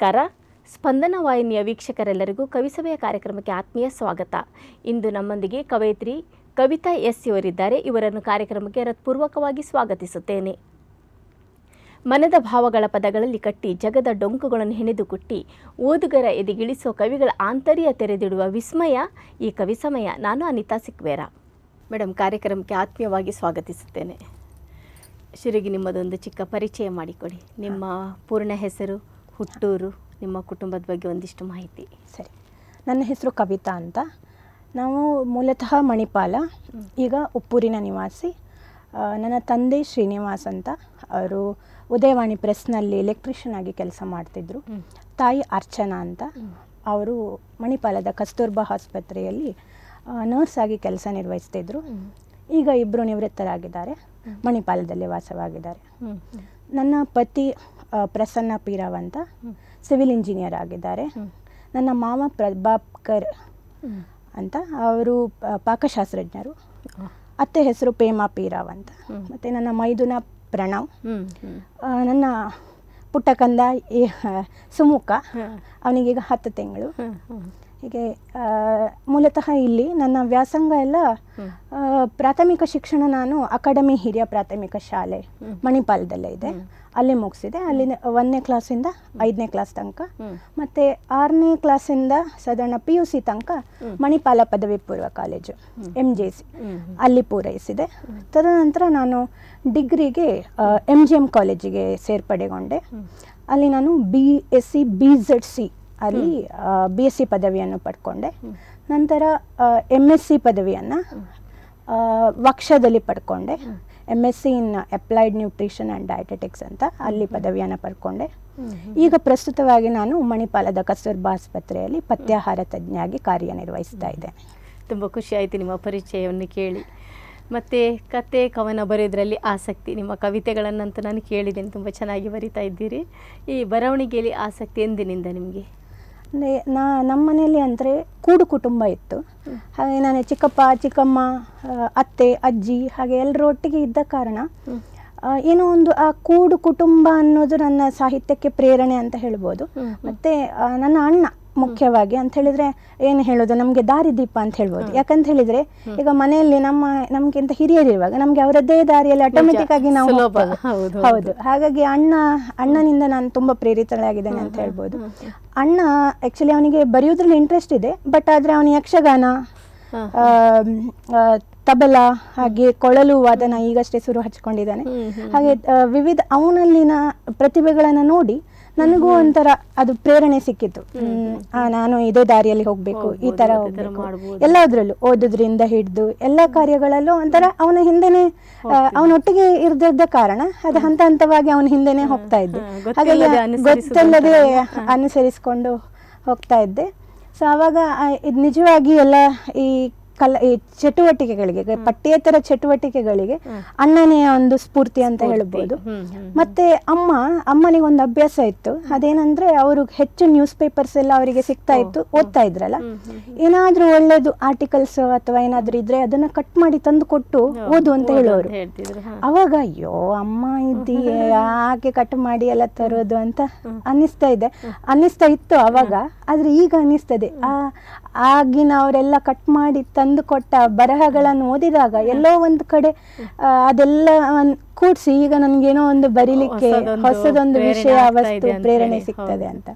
ನಮಸ್ಕಾರ. ಸ್ಪಂದನ ವಾಹಿನಿಯ ವೀಕ್ಷಕರೆಲ್ಲರಿಗೂ ಕವಿಸಭೆಯ ಕಾರ್ಯಕ್ರಮಕ್ಕೆ ಆತ್ಮೀಯ ಸ್ವಾಗತ. ಇಂದು ನಮ್ಮೊಂದಿಗೆ ಕವಯಿತ್ರಿ ಕವಿತಾ ಎಸ್ ಇವರಿದ್ದಾರೆ. ಇವರನ್ನು ಕಾರ್ಯಕ್ರಮಕ್ಕೆ ಹೃತ್ಪೂರ್ವಕವಾಗಿ ಸ್ವಾಗತಿಸುತ್ತೇನೆ. ಮನದ ಭಾವಗಳ ಪದಗಳಲ್ಲಿ ಕಟ್ಟಿ ಜಗದ ಡೊಂಕುಗಳನ್ನು ಹೆಣೆದು ಕುಟ್ಟಿ ಓದುಗರ ಎದೆಗಿಳಿಸೋ ಕವಿಗಳ ಆಂತರ್ಯ ತೆರೆದಿಡುವ ವಿಸ್ಮಯ ಈ ಕವಿ ಸಮಯ. ನಾನು ಅನಿತಾ ಸಿಕ್ವೇರ. ಮೇಡಮ್ ಕಾರ್ಯಕ್ರಮಕ್ಕೆ ಆತ್ಮೀಯವಾಗಿ ಸ್ವಾಗತಿಸುತ್ತೇನೆ. ಶಿರಿಗೆ ನಿಮ್ಮದೊಂದು ಚಿಕ್ಕ ಪರಿಚಯ ಮಾಡಿಕೊಡಿ. ನಿಮ್ಮ ಪೂರ್ಣ ಹೆಸರು? ಹುಟ್ಟೂರು ನಿಮ್ಮ ಕುಟುಂಬದ ಬಗ್ಗೆ ಒಂದಿಷ್ಟು ಮಾಹಿತಿ. ಸರಿ. ನನ್ನ ಹೆಸರು ಕವಿತಾ ಅಂತ. ನಾವು ಮೂಲತಃ ಮಣಿಪಾಲ ಈಗ ಉಪ್ಪೂರಿನ ನಿವಾಸಿ. ನನ್ನ ತಂದೆ ಶ್ರೀನಿವಾಸ್ ಅಂತ. ಅವರು ಉದಯವಾಣಿ ಪ್ರೆಸ್ನಲ್ಲಿ ಎಲೆಕ್ಟ್ರಿಷಿಯನ್ ಆಗಿ ಕೆಲಸ ಮಾಡ್ತಿದ್ರು. ತಾಯಿ ಅರ್ಚನಾ ಅಂತ. ಅವರು ಮಣಿಪಾಲದ ಕಸ್ತೂರ್ಬಾ ಆಸ್ಪತ್ರೆಯಲ್ಲಿ ನರ್ಸ್ ಆಗಿ ಕೆಲಸ ನಿರ್ವಹಿಸ್ತಿದ್ರು. ಈಗ ಇಬ್ಬರು ನಿವೃತ್ತರಾಗಿದ್ದಾರೆ. ಮಣಿಪಾಲದಲ್ಲಿ ವಾಸವಾಗಿದ್ದಾರೆ. ನನ್ನ ಪತಿ ಪ್ರಸನ್ನ ಪೀರಾವ್ ಅಂತ ಸಿವಿಲ್ ಇಂಜಿನಿಯರ್ ಆಗಿದ್ದಾರೆ. ನನ್ನ ಮಾಮ ಪ್ರಭಾಕರ್ ಅಂತ ಅವರು ಪಾಕಶಾಸ್ತ್ರಜ್ಞರು. ಅತ್ತೆ ಹೆಸರು ಪೇಮಾ ಪೀರಾವ್ ಅಂತ. ಮತ್ತು ನನ್ನ ಮೈದುನ ಪ್ರಣವ್. ನನ್ನ ಪುಟ್ಟ ಕಂದ ಈ, ಆ, ಸುಮುಖ. ಅವನಿಗೀಗ ಹತ್ತು ತಿಂಗಳು. ಹೀಗೆ ಮೂಲತಃ ಇಲ್ಲಿ ನನ್ನ ವ್ಯಾಸಂಗ ಎಲ್ಲ ಪ್ರಾಥಮಿಕ ಶಿಕ್ಷಣ ನಾನು ಅಕಾಡೆಮಿ ಹಿರಿಯ ಪ್ರಾಥಮಿಕ ಶಾಲೆ ಮಣಿಪಾಲದಲ್ಲೇ ಇದೆ. ಅಲ್ಲಿ ಮುಗಿಸಿದೆ. ಅಲ್ಲಿ ಒಂದನೇ ಕ್ಲಾಸಿಂದ ಐದನೇ ಕ್ಲಾಸ್ ತನಕ. ಮತ್ತು ಆರನೇ ಕ್ಲಾಸಿಂದ ಸಾಧಾರಣ ಪಿ ಯು ಸಿ ತನಕ ಮಣಿಪಾಲ ಪದವಿ ಪೂರ್ವ ಕಾಲೇಜು ಎಂ ಜೆ ಸಿ ಅಲ್ಲಿ ಪೂರೈಸಿದೆ. ತದನಂತರ ನಾನು ಡಿಗ್ರಿಗೆ ಎಂ ಜಿ ಎಂ ಕಾಲೇಜಿಗೆ ಸೇರ್ಪಡೆಗೊಂಡೆ. ಅಲ್ಲಿ ನಾನು B S C B Z C ಅಲ್ಲಿ ಬಿ ಎಸ್ ಸಿ ಪದವಿಯನ್ನು ಪಡ್ಕೊಂಡೆ. ನಂತರ ಎಂ ಎಸ್ ಸಿ ಪದವಿಯನ್ನು ವಕ್ಷದಲ್ಲಿ ಪಡ್ಕೊಂಡೆ. M S C in applied nutrition and dietetics ಅಂತ ಅಲ್ಲಿ ಪದವಿಯನ್ನು ಪಡ್ಕೊಂಡೆ. ಈಗ ಪ್ರಸ್ತುತವಾಗಿ ನಾನು ಮಣಿಪಾಲದ ಕಸ್ತೂರ್ಬಾ ಆಸ್ಪತ್ರೆಯಲ್ಲಿ ಪಥ್ಯಾಹಾರ ತಜ್ಞಾಗಿ ಕಾರ್ಯನಿರ್ವಹಿಸ್ತಾ ಇದ್ದೇನೆ. ತುಂಬ ಖುಷಿ ಆಯಿತು ನಿಮ್ಮ ಪರಿಚಯವನ್ನು ಕೇಳಿ. ಮತ್ತು ಕತೆ ಕವನ ಬರೆಯೋದ್ರಲ್ಲಿ ಆಸಕ್ತಿ ನಿಮ್ಮ ಕವಿತೆಗಳನ್ನಂತೂ ನಾನು ಕೇಳಿದ್ದೇನೆ. ತುಂಬ ಚೆನ್ನಾಗಿ ಬರಿತಾ ಇದ್ದೀರಿ. ಈ ಬರವಣಿಗೆಯಲ್ಲಿ ಆಸಕ್ತಿ ಎಂದಿನಿಂದ ನಿಮಗೆ? ಅಂದರೆ ನಾ ನಮ್ಮ ಮನೆಯಲ್ಲಿ ಅಂದರೆ ಕೂಡು ಕುಟುಂಬ ಇತ್ತು. ಹಾಗೆ ನಾನು ಚಿಕ್ಕಪ್ಪ ಚಿಕ್ಕಮ್ಮ ಅತ್ತೆ ಅಜ್ಜಿ ಹಾಗೆ ಎಲ್ಲರೂ ಒಟ್ಟಿಗೆ ಇದ್ದ ಕಾರಣ ಏನೋ ಒಂದು ಆ ಕೂಡು ಕುಟುಂಬ ಅನ್ನೋದು ನನ್ನ ಸಾಹಿತ್ಯಕ್ಕೆ ಪ್ರೇರಣೆ ಅಂತ ಹೇಳ್ಬೋದು. ಮತ್ತು ನನ್ನ ಅಣ್ಣ ಮುಖ್ಯವಾಗಿ ಅಂತ ಹೇಳಿದ್ರೆ ಏನು ಹೇಳೋದು? ನಮಗೆ ದಾರಿದೀಪ ಅಂತ ಹೇಳ್ಬೋದು. ಯಾಕಂತ ಹೇಳಿದ್ರೆ ಈಗ ಮನೆಯಲ್ಲಿ ನಮ್ಮ ನಮ್ಗಿಂತ ಹಿರಿಯರಿರುವಾಗ ನಮ್ಗೆ ಅವರದ್ದೇ ದಾರಿಯಲ್ಲಿ ಆಟೋಮೆಟಿಕ್ ಆಗಿ ನಾವು ಹೌದು, ಹಾಗಾಗಿ ಅಣ್ಣ ಅಣ್ಣನಿಂದ ನಾನು ತುಂಬಾ ಪ್ರೇರಿತಳಾಗಿದ್ದೇನೆ ಅಂತ ಹೇಳ್ಬೋದು. ಅಣ್ಣ ಆಕ್ಚುಲಿ ಅವನಿಗೆ ಬರೆಯೋದ್ರಲ್ಲಿ ಇಂಟ್ರೆಸ್ಟ್ ಇದೆ ಬಟ್ ಆದ್ರೆ ಅವನು ಯಕ್ಷಗಾನ ತಬಲ ಹಾಗೆ ಕೊಳಲು ವಾದನ ಈಗಷ್ಟೇ ಶುರು ಹಚ್ಕೊಂಡಿದ್ದಾನೆ. ಹಾಗೆ ವಿವಿಧ ಅವನಲ್ಲಿನ ಪ್ರತಿಭೆಗಳನ್ನು ನೋಡಿ ನನಗೂ ಒಂಥರ ಅದು ಪ್ರೇರಣೆ ಸಿಕ್ಕಿತ್ತು. ಹ್ಮ್, ಆ, ನಾನು ಇದೇ ದಾರಿಯಲ್ಲಿ ಹೋಗ್ಬೇಕು ಈ ತರ ಹೋಗ್ಬೇಕು. ಎಲ್ಲದ್ರಲ್ಲೂ ಓದೋದ್ರಿಂದ ಹಿಡಿದು ಎಲ್ಲ ಕಾರ್ಯಗಳಲ್ಲೂ ಒಂಥರ ಅವನ ಹಿಂದೆನೆ ಅವನೊಟ್ಟಿಗೆ ಇರ್ದಿದ್ದ ಕಾರಣ ಅದು ಹಂತ ಹಂತವಾಗಿ ಅವನ ಹಿಂದೆನೆ ಹೋಗ್ತಾ ಇದ್ದೆ. ಹಾಗಾಗಿ ಗೊತ್ತಲ್ಲದೆ ಅನುಸರಿಸಿಕೊಂಡು ಹೋಗ್ತಾ ಇದ್ದೆ. ಸೊ ಆವಾಗ ಆ, ಇದು ನಿಜವಾಗಿ ಎಲ್ಲ ಈ ಕಲ ಈ ಚಟುವಟಿಕೆಗಳಿಗೆ ಪಠ್ಯೇತರ ಚಟುವಟಿಕೆಗಳಿಗೆ ಅಣ್ಣನೆಯ ಒಂದು ಸ್ಫೂರ್ತಿ ಅಂತ ಹೇಳ್ಬೋದು. ಮತ್ತೆ ಅಮ್ಮ ಅಮ್ಮನಿಗೆ ಒಂದು ಅಭ್ಯಾಸ ಇತ್ತು. ಅದೇನಂದ್ರೆ ಅವರು ಹೆಚ್ಚು ನ್ಯೂಸ್ ಪೇಪರ್ಸ್ ಎಲ್ಲ ಅವರಿಗೆ ಸಿಗ್ತಾ ಇತ್ತು ಓದ್ತಾ ಇದ್ರಲ್ಲ. ಏನಾದ್ರೂ ಒಳ್ಳೇದು ಆರ್ಟಿಕಲ್ಸ್ ಅಥವಾ ಏನಾದ್ರೂ ಇದ್ರೆ ಅದನ್ನ ಕಟ್ ಮಾಡಿ ತಂದು ಕೊಟ್ಟು ಓದು ಅಂತ ಹೇಳೋರು. ಅವಾಗ ಅಯ್ಯೋ ಅಮ್ಮ ಇದ್ದಿ ಯಾಕೆ ಕಟ್ ಮಾಡಿ ಎಲ್ಲ ತರೋದು ಅಂತ ಅನ್ನಿಸ್ತಾ ಇದೆ. ಅನ್ನಿಸ್ತಾ ಇತ್ತು ಅವಾಗ ಆದ್ರೆ ಈಗ ಅನ್ನಿಸ್ತದೆ. ಆ ಆಗಿನ ಅವರೆಲ್ಲ ಕಟ್ ಮಾಡಿ ತಂದು ಕೊಟ್ಟ ಬರಹಗಳನ್ನು ಓದಿದಾಗ ಎಲ್ಲೋ ಒಂದು ಕಡೆ ಅದೆಲ್ಲ ಕೂಡಿಸಿ ಈಗ ನನಗೇನೋ ಒಂದು ಬರೀಲಿಕ್ಕೆ ಹೊಸದೊಂದು ವಿಷಯ ವಸ್ತು ಪ್ರೇರಣೆ ಸಿಗ್ತದೆ ಅಂತ.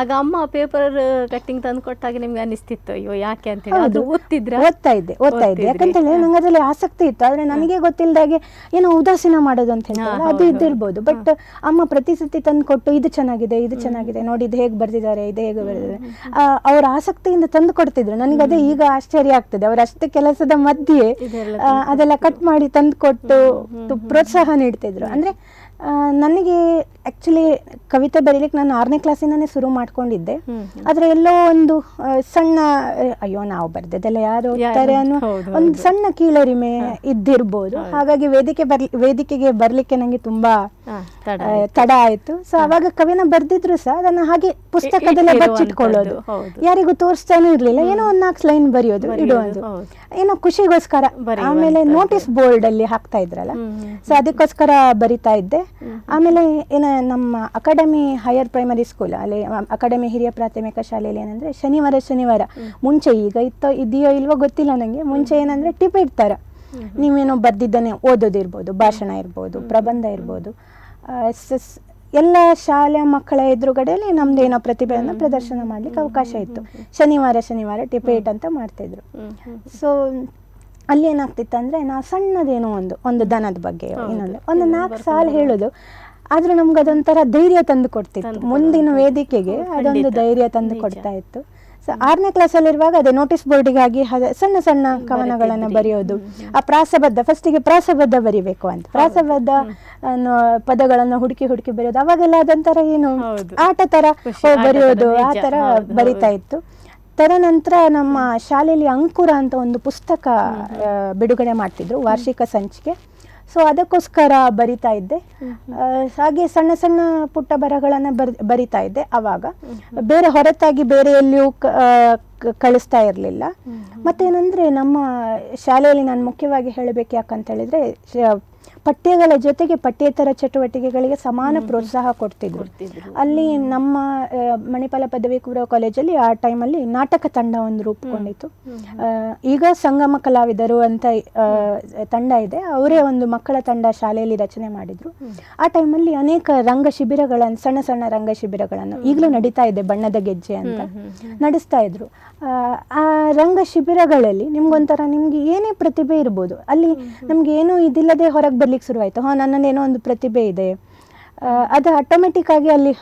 ಆಗ ಅಮ್ಮ ಪೇಪರ್ ಕಟ್ಟಿಂಗ್ ತಂದು ಕೊಟ್ಟಾಗ ನಿಮ್ಗೆ ಅನಿಸ್ತಿತ್ತು. ಅಯ್ಯೋ ಯಾಕೆ ಅಂತ ಹೇಳಿ ಅದು ಓದ್ತಿದ್ರ? ಓದ್ತಾ ಇದ್ದೆ ಓದ್ತಾ ಇದ್ದೆ. ಯಾಕಂತ ಹೇಳಿ ನಂಗೆ ಅದ್ರಲ್ಲಿ ಆಸಕ್ತಿ ಇತ್ತು. ಆದ್ರೆ ನನಗೆ ಗೊತ್ತಿಲ್ಲದಾಗೆ ಏನೋ ಉದಾಸೀನ ಮಾಡೋದು ಅಂತ ಹೇಳಿ ಅದು ಇದ್ದಿರ್ಬೋದು. ಬಟ್ ಅಮ್ಮ ಪ್ರತಿ ಸತಿ ತಂದು ಕೊಟ್ಟು ಇದು ಚೆನ್ನಾಗಿದೆ ಇದು ಚೆನ್ನಾಗಿದೆ ನೋಡಿ ಇದು ಹೇಗೆ ಬರ್ದಿದ್ದಾರೆ ಇದು ಹೇಗೆ ಬರ್ದಿದ್ದಾರೆ. ಅವ್ರ ಆಸಕ್ತಿಯಿಂದ ತಂದು ಕೊಡ್ತಿದ್ರು. ನನಗೆ ಅದೇ ಈಗ ಆಶ್ಚರ್ಯ ಆಗ್ತದೆ. ಅವ್ರ ಅಷ್ಟು ಕೆಲಸದ ಮಧ್ಯೆ ಅದೆಲ್ಲ ಕಟ್ ಮಾಡಿ ತಂದು ಕೊಟ್ಟು ಪ್ರೋತ್ಸಾಹ ನೀಡ್ತಿದ್ರು. ಅಂದ್ರೆ ನನಗೆ ಆ್ಯಕ್ಚುಲಿ ಕವಿತೆ ಬರೀಲಿಕ್ಕೆ ನಾನು ಆರನೇ ಕ್ಲಾಸಿಂದನೇ ಶುರು ಮಾಡ್ಕೊಂಡಿದ್ದೆ. ಆದರೆ ಎಲ್ಲೋ ಒಂದು ಸಣ್ಣ ಅಯ್ಯೋ ನಾವು ಬರ್ದದೆಲ್ಲ ಯಾರು ಓದ್ತಾರೆ ಅನ್ನೋ ಒಂದು ಸಣ್ಣ ಕೀಳರಿಮೆ ಇದ್ದಿರ್ಬೋದು. ಹಾಗಾಗಿ ವೇದಿಕೆ ಬರ್ ವೇದಿಕೆಗೆ ಬರಲಿಕ್ಕೆ ನನಗೆ ತುಂಬಾ ತಡ ಆಯಿತು. ಸೊ ಅವಾಗ ಕವಿನ ಬರ್ದಿದ್ರು ಸಹ ಅದನ್ನು ಹಾಗೆ ಪುಸ್ತಕದಲ್ಲೇ ಬಚ್ಚಿಟ್ಕೊಳ್ಳೋದು. ಯಾರಿಗೂ ತೋರಿಸ್ತಾನೂ ಇರಲಿಲ್ಲ. ಏನೋ ಒಂದ್ ನಾಲ್ಕು ಲೈನ್ ಬರೆಯೋದು ಇಡೋದು ಏನೋ ಖುಷಿಗೋಸ್ಕರ. ಆಮೇಲೆ ನೋಟಿಸ್ ಬೋರ್ಡಲ್ಲಿ ಹಾಕ್ತಾ ಇದ್ರಲ್ಲ. ಸೊ ಅದಕ್ಕೋಸ್ಕರ ಬರಿತಾ ಇದ್ದೆ. ಆಮೇಲೆ ಏನ ನಮ್ಮ ಅಕಾಡೆಮಿ ಹೈಯರ್ ಪ್ರೈಮರಿ ಸ್ಕೂಲ್ ಅಲ್ಲಿ ಅಕಾಡೆಮಿ ಹಿರಿಯ ಪ್ರಾಥಮಿಕ ಶಾಲೆಯಲ್ಲಿ ಏನಂದ್ರೆ ಶನಿವಾರ ಶನಿವಾರ. ಮುಂಚೆ ಈಗ ಇತ್ತೋ ಇದೆಯೋ ಇಲ್ವೋ ಗೊತ್ತಿಲ್ಲ ನನಗೆ ಮುಂಚೆ ಏನಂದ್ರೆ ಟಿಪ್ ಥರ ನೀವೇನೋ ಬರ್ದಿದ್ದನ್ನೇ ಓದೋದಿರ್ಬೋದು ಭಾಷಣ ಇರ್ಬೋದು ಪ್ರಬಂಧ ಇರ್ಬೋದು. ಎಲ್ಲ ಶಾಲೆ ಮಕ್ಕಳ ಎದುರುಗಡೆಯಲ್ಲಿ ನಮ್ದು ಏನೋ ಪ್ರತಿಭೆಯನ್ನು ಪ್ರದರ್ಶನ ಮಾಡ್ಲಿಕ್ಕೆ ಅವಕಾಶ ಇತ್ತು. ಶನಿವಾರ ಶನಿವಾರ ಟಿಪೇಟ್ ಅಂತ ಮಾಡ್ತಿದ್ರು. ಸೊ ಅಲ್ಲಿ ಏನಾಗ್ತಿತ್ತು ಅಂದ್ರೆ ನಾವು ಸಣ್ಣದೇನೋ ಒಂದು ಒಂದು ದನದ ಬಗ್ಗೆ ಇನ್ನೊಂದು ಒಂದು ನಾಲ್ಕು ಸಾಲು ಹೇಳೋದು. ಆದ್ರೆ ನಮ್ಗೆ ಅದೊಂಥರ ಧೈರ್ಯ ತಂದು ಕೊಡ್ತಿತ್ತು. ಮುಂದಿನ ವೇದಿಕೆಗೆ ಅದೊಂದು ಧೈರ್ಯ ತಂದು ಕೊಡ್ತಾ ಇತ್ತು. ಸೊ ಆರನೇ ಕ್ಲಾಸಲ್ಲಿ ಇರುವಾಗ ಅದೇ ನೋಟಿಸ್ ಬೋರ್ಡಿಗಾಗಿ ಸಣ್ಣ ಸಣ್ಣ ಕವನಗಳನ್ನು ಬರೆಯೋದು. ಆ ಪ್ರಾಸಬದ್ಧ ಫಸ್ಟಿಗೆ ಪ್ರಾಸಬದ್ಧ ಬರಿಬೇಕು ಅಂತ. ಪ್ರಾಸಬದ್ಧ ಪದಗಳನ್ನು ಹುಡುಕಿ ಹುಡುಕಿ ಬರೆಯೋದು. ಅವಾಗೆಲ್ಲ ಅದೊಂಥರ ಏನು. ಆಟ ತರ ಖುಷಿ, ಬರೆಯೋದು ಆ. ತರ ಬರಿತಾ ಇತ್ತು. ತದನಂತರ ನಮ್ಮ ಶಾಲೆಯಲ್ಲಿ ಅಂಕುರ ಅಂತ ಒಂದು ಪುಸ್ತಕ ಬಿಡುಗಡೆ ಮಾಡ್ತಿದ್ರು ವಾರ್ಷಿಕ ಸಂಚಿಕೆ. ಸೊ ಅದಕ್ಕೋಸ್ಕರ ಬರಿತಾ ಇದ್ದೆ. ಹಾಗೆ ಸಣ್ಣ ಸಣ್ಣ ಪುಟ್ಟ ಬರಹಗಳನ್ನು ಬರ್ ಬರಿತಾ ಇದ್ದೆ ಅವಾಗ. ಬೇರೆ ಹೊರತಾಗಿ ಬೇರೆ ಎಲ್ಲಿಯೂ ಕಳಿಸ್ತಾ ಇರಲಿಲ್ಲ. ಮತ್ತೇನಂದ್ರೆ ನಮ್ಮ ಶಾಲೆಯಲ್ಲಿ ನಾನು ಮುಖ್ಯವಾಗಿ ಹೇಳಬೇಕು ಯಾಕಂತ ಹೇಳಿದ್ರೆ ಪಠ್ಯಗಳ ಜೊತೆಗೆ ಪಠ್ಯೇತರ ಚಟುವಟಿಕೆಗಳಿಗೆ ಸಮಾನ ಪ್ರೋತ್ಸಾಹ ಕೊಡ್ತಿದ್ರು. ಅಲ್ಲಿ ನಮ್ಮ ಮಣಿಪಾಲ ಪದವಿ ಪೂರ್ವ ಕಾಲೇಜಲ್ಲಿ ಆ ಟೈಮಲ್ಲಿ ನಾಟಕ ತಂಡ ಒಂದು ರೂಪುಗೊಂಡಿತ್ತು. ಈಗ ಸಂಗಮ ಕಲಾವಿದರು ಅಂತ ತಂಡ ಇದೆ. ಅವರೇ ಒಂದು ಮಕ್ಕಳ ತಂಡ ಶಾಲೆಯಲ್ಲಿ ರಚನೆ ಮಾಡಿದ್ರು. ಆ ಟೈಮಲ್ಲಿ ಅನೇಕ ರಂಗ ಶಿಬಿರಗಳನ್ನು ಸಣ್ಣ ಸಣ್ಣ ರಂಗ ಶಿಬಿರಗಳನ್ನು ಈಗಲೂ ನಡೀತಾ ಇದೆ ಬಣ್ಣದ ಗೆಜ್ಜೆ ಅಂತ ನಡೆಸ್ತಾ ಇದ್ರು. ಆ, ಆ ರಂಗ ಶಿಬಿರಗಳಲ್ಲಿ ನಿಮ್ಗೊಂಥರ ನಿಮ್ಗೆ ಏನೇ ಪ್ರತಿಭೆ ಇರ್ಬೋದು ಅಲ್ಲಿ ನಮ್ಗೆ ಏನೂ ಇದಿಲ್ಲದೆ ಹೊರಗೆ ಬರ್ಲಿಕ್ಕೆ ಶುರುವಾಯ್ತು. ಹಾಂ ನನ್ನಲ್ಲಿ ಏನೋ ಒಂದು ಪ್ರತಿಭೆ ಇದೆ. ಅದು ಆಟೋಮೆಟಿಕ್ ಆಗಿ ಅಲ್ಲಿ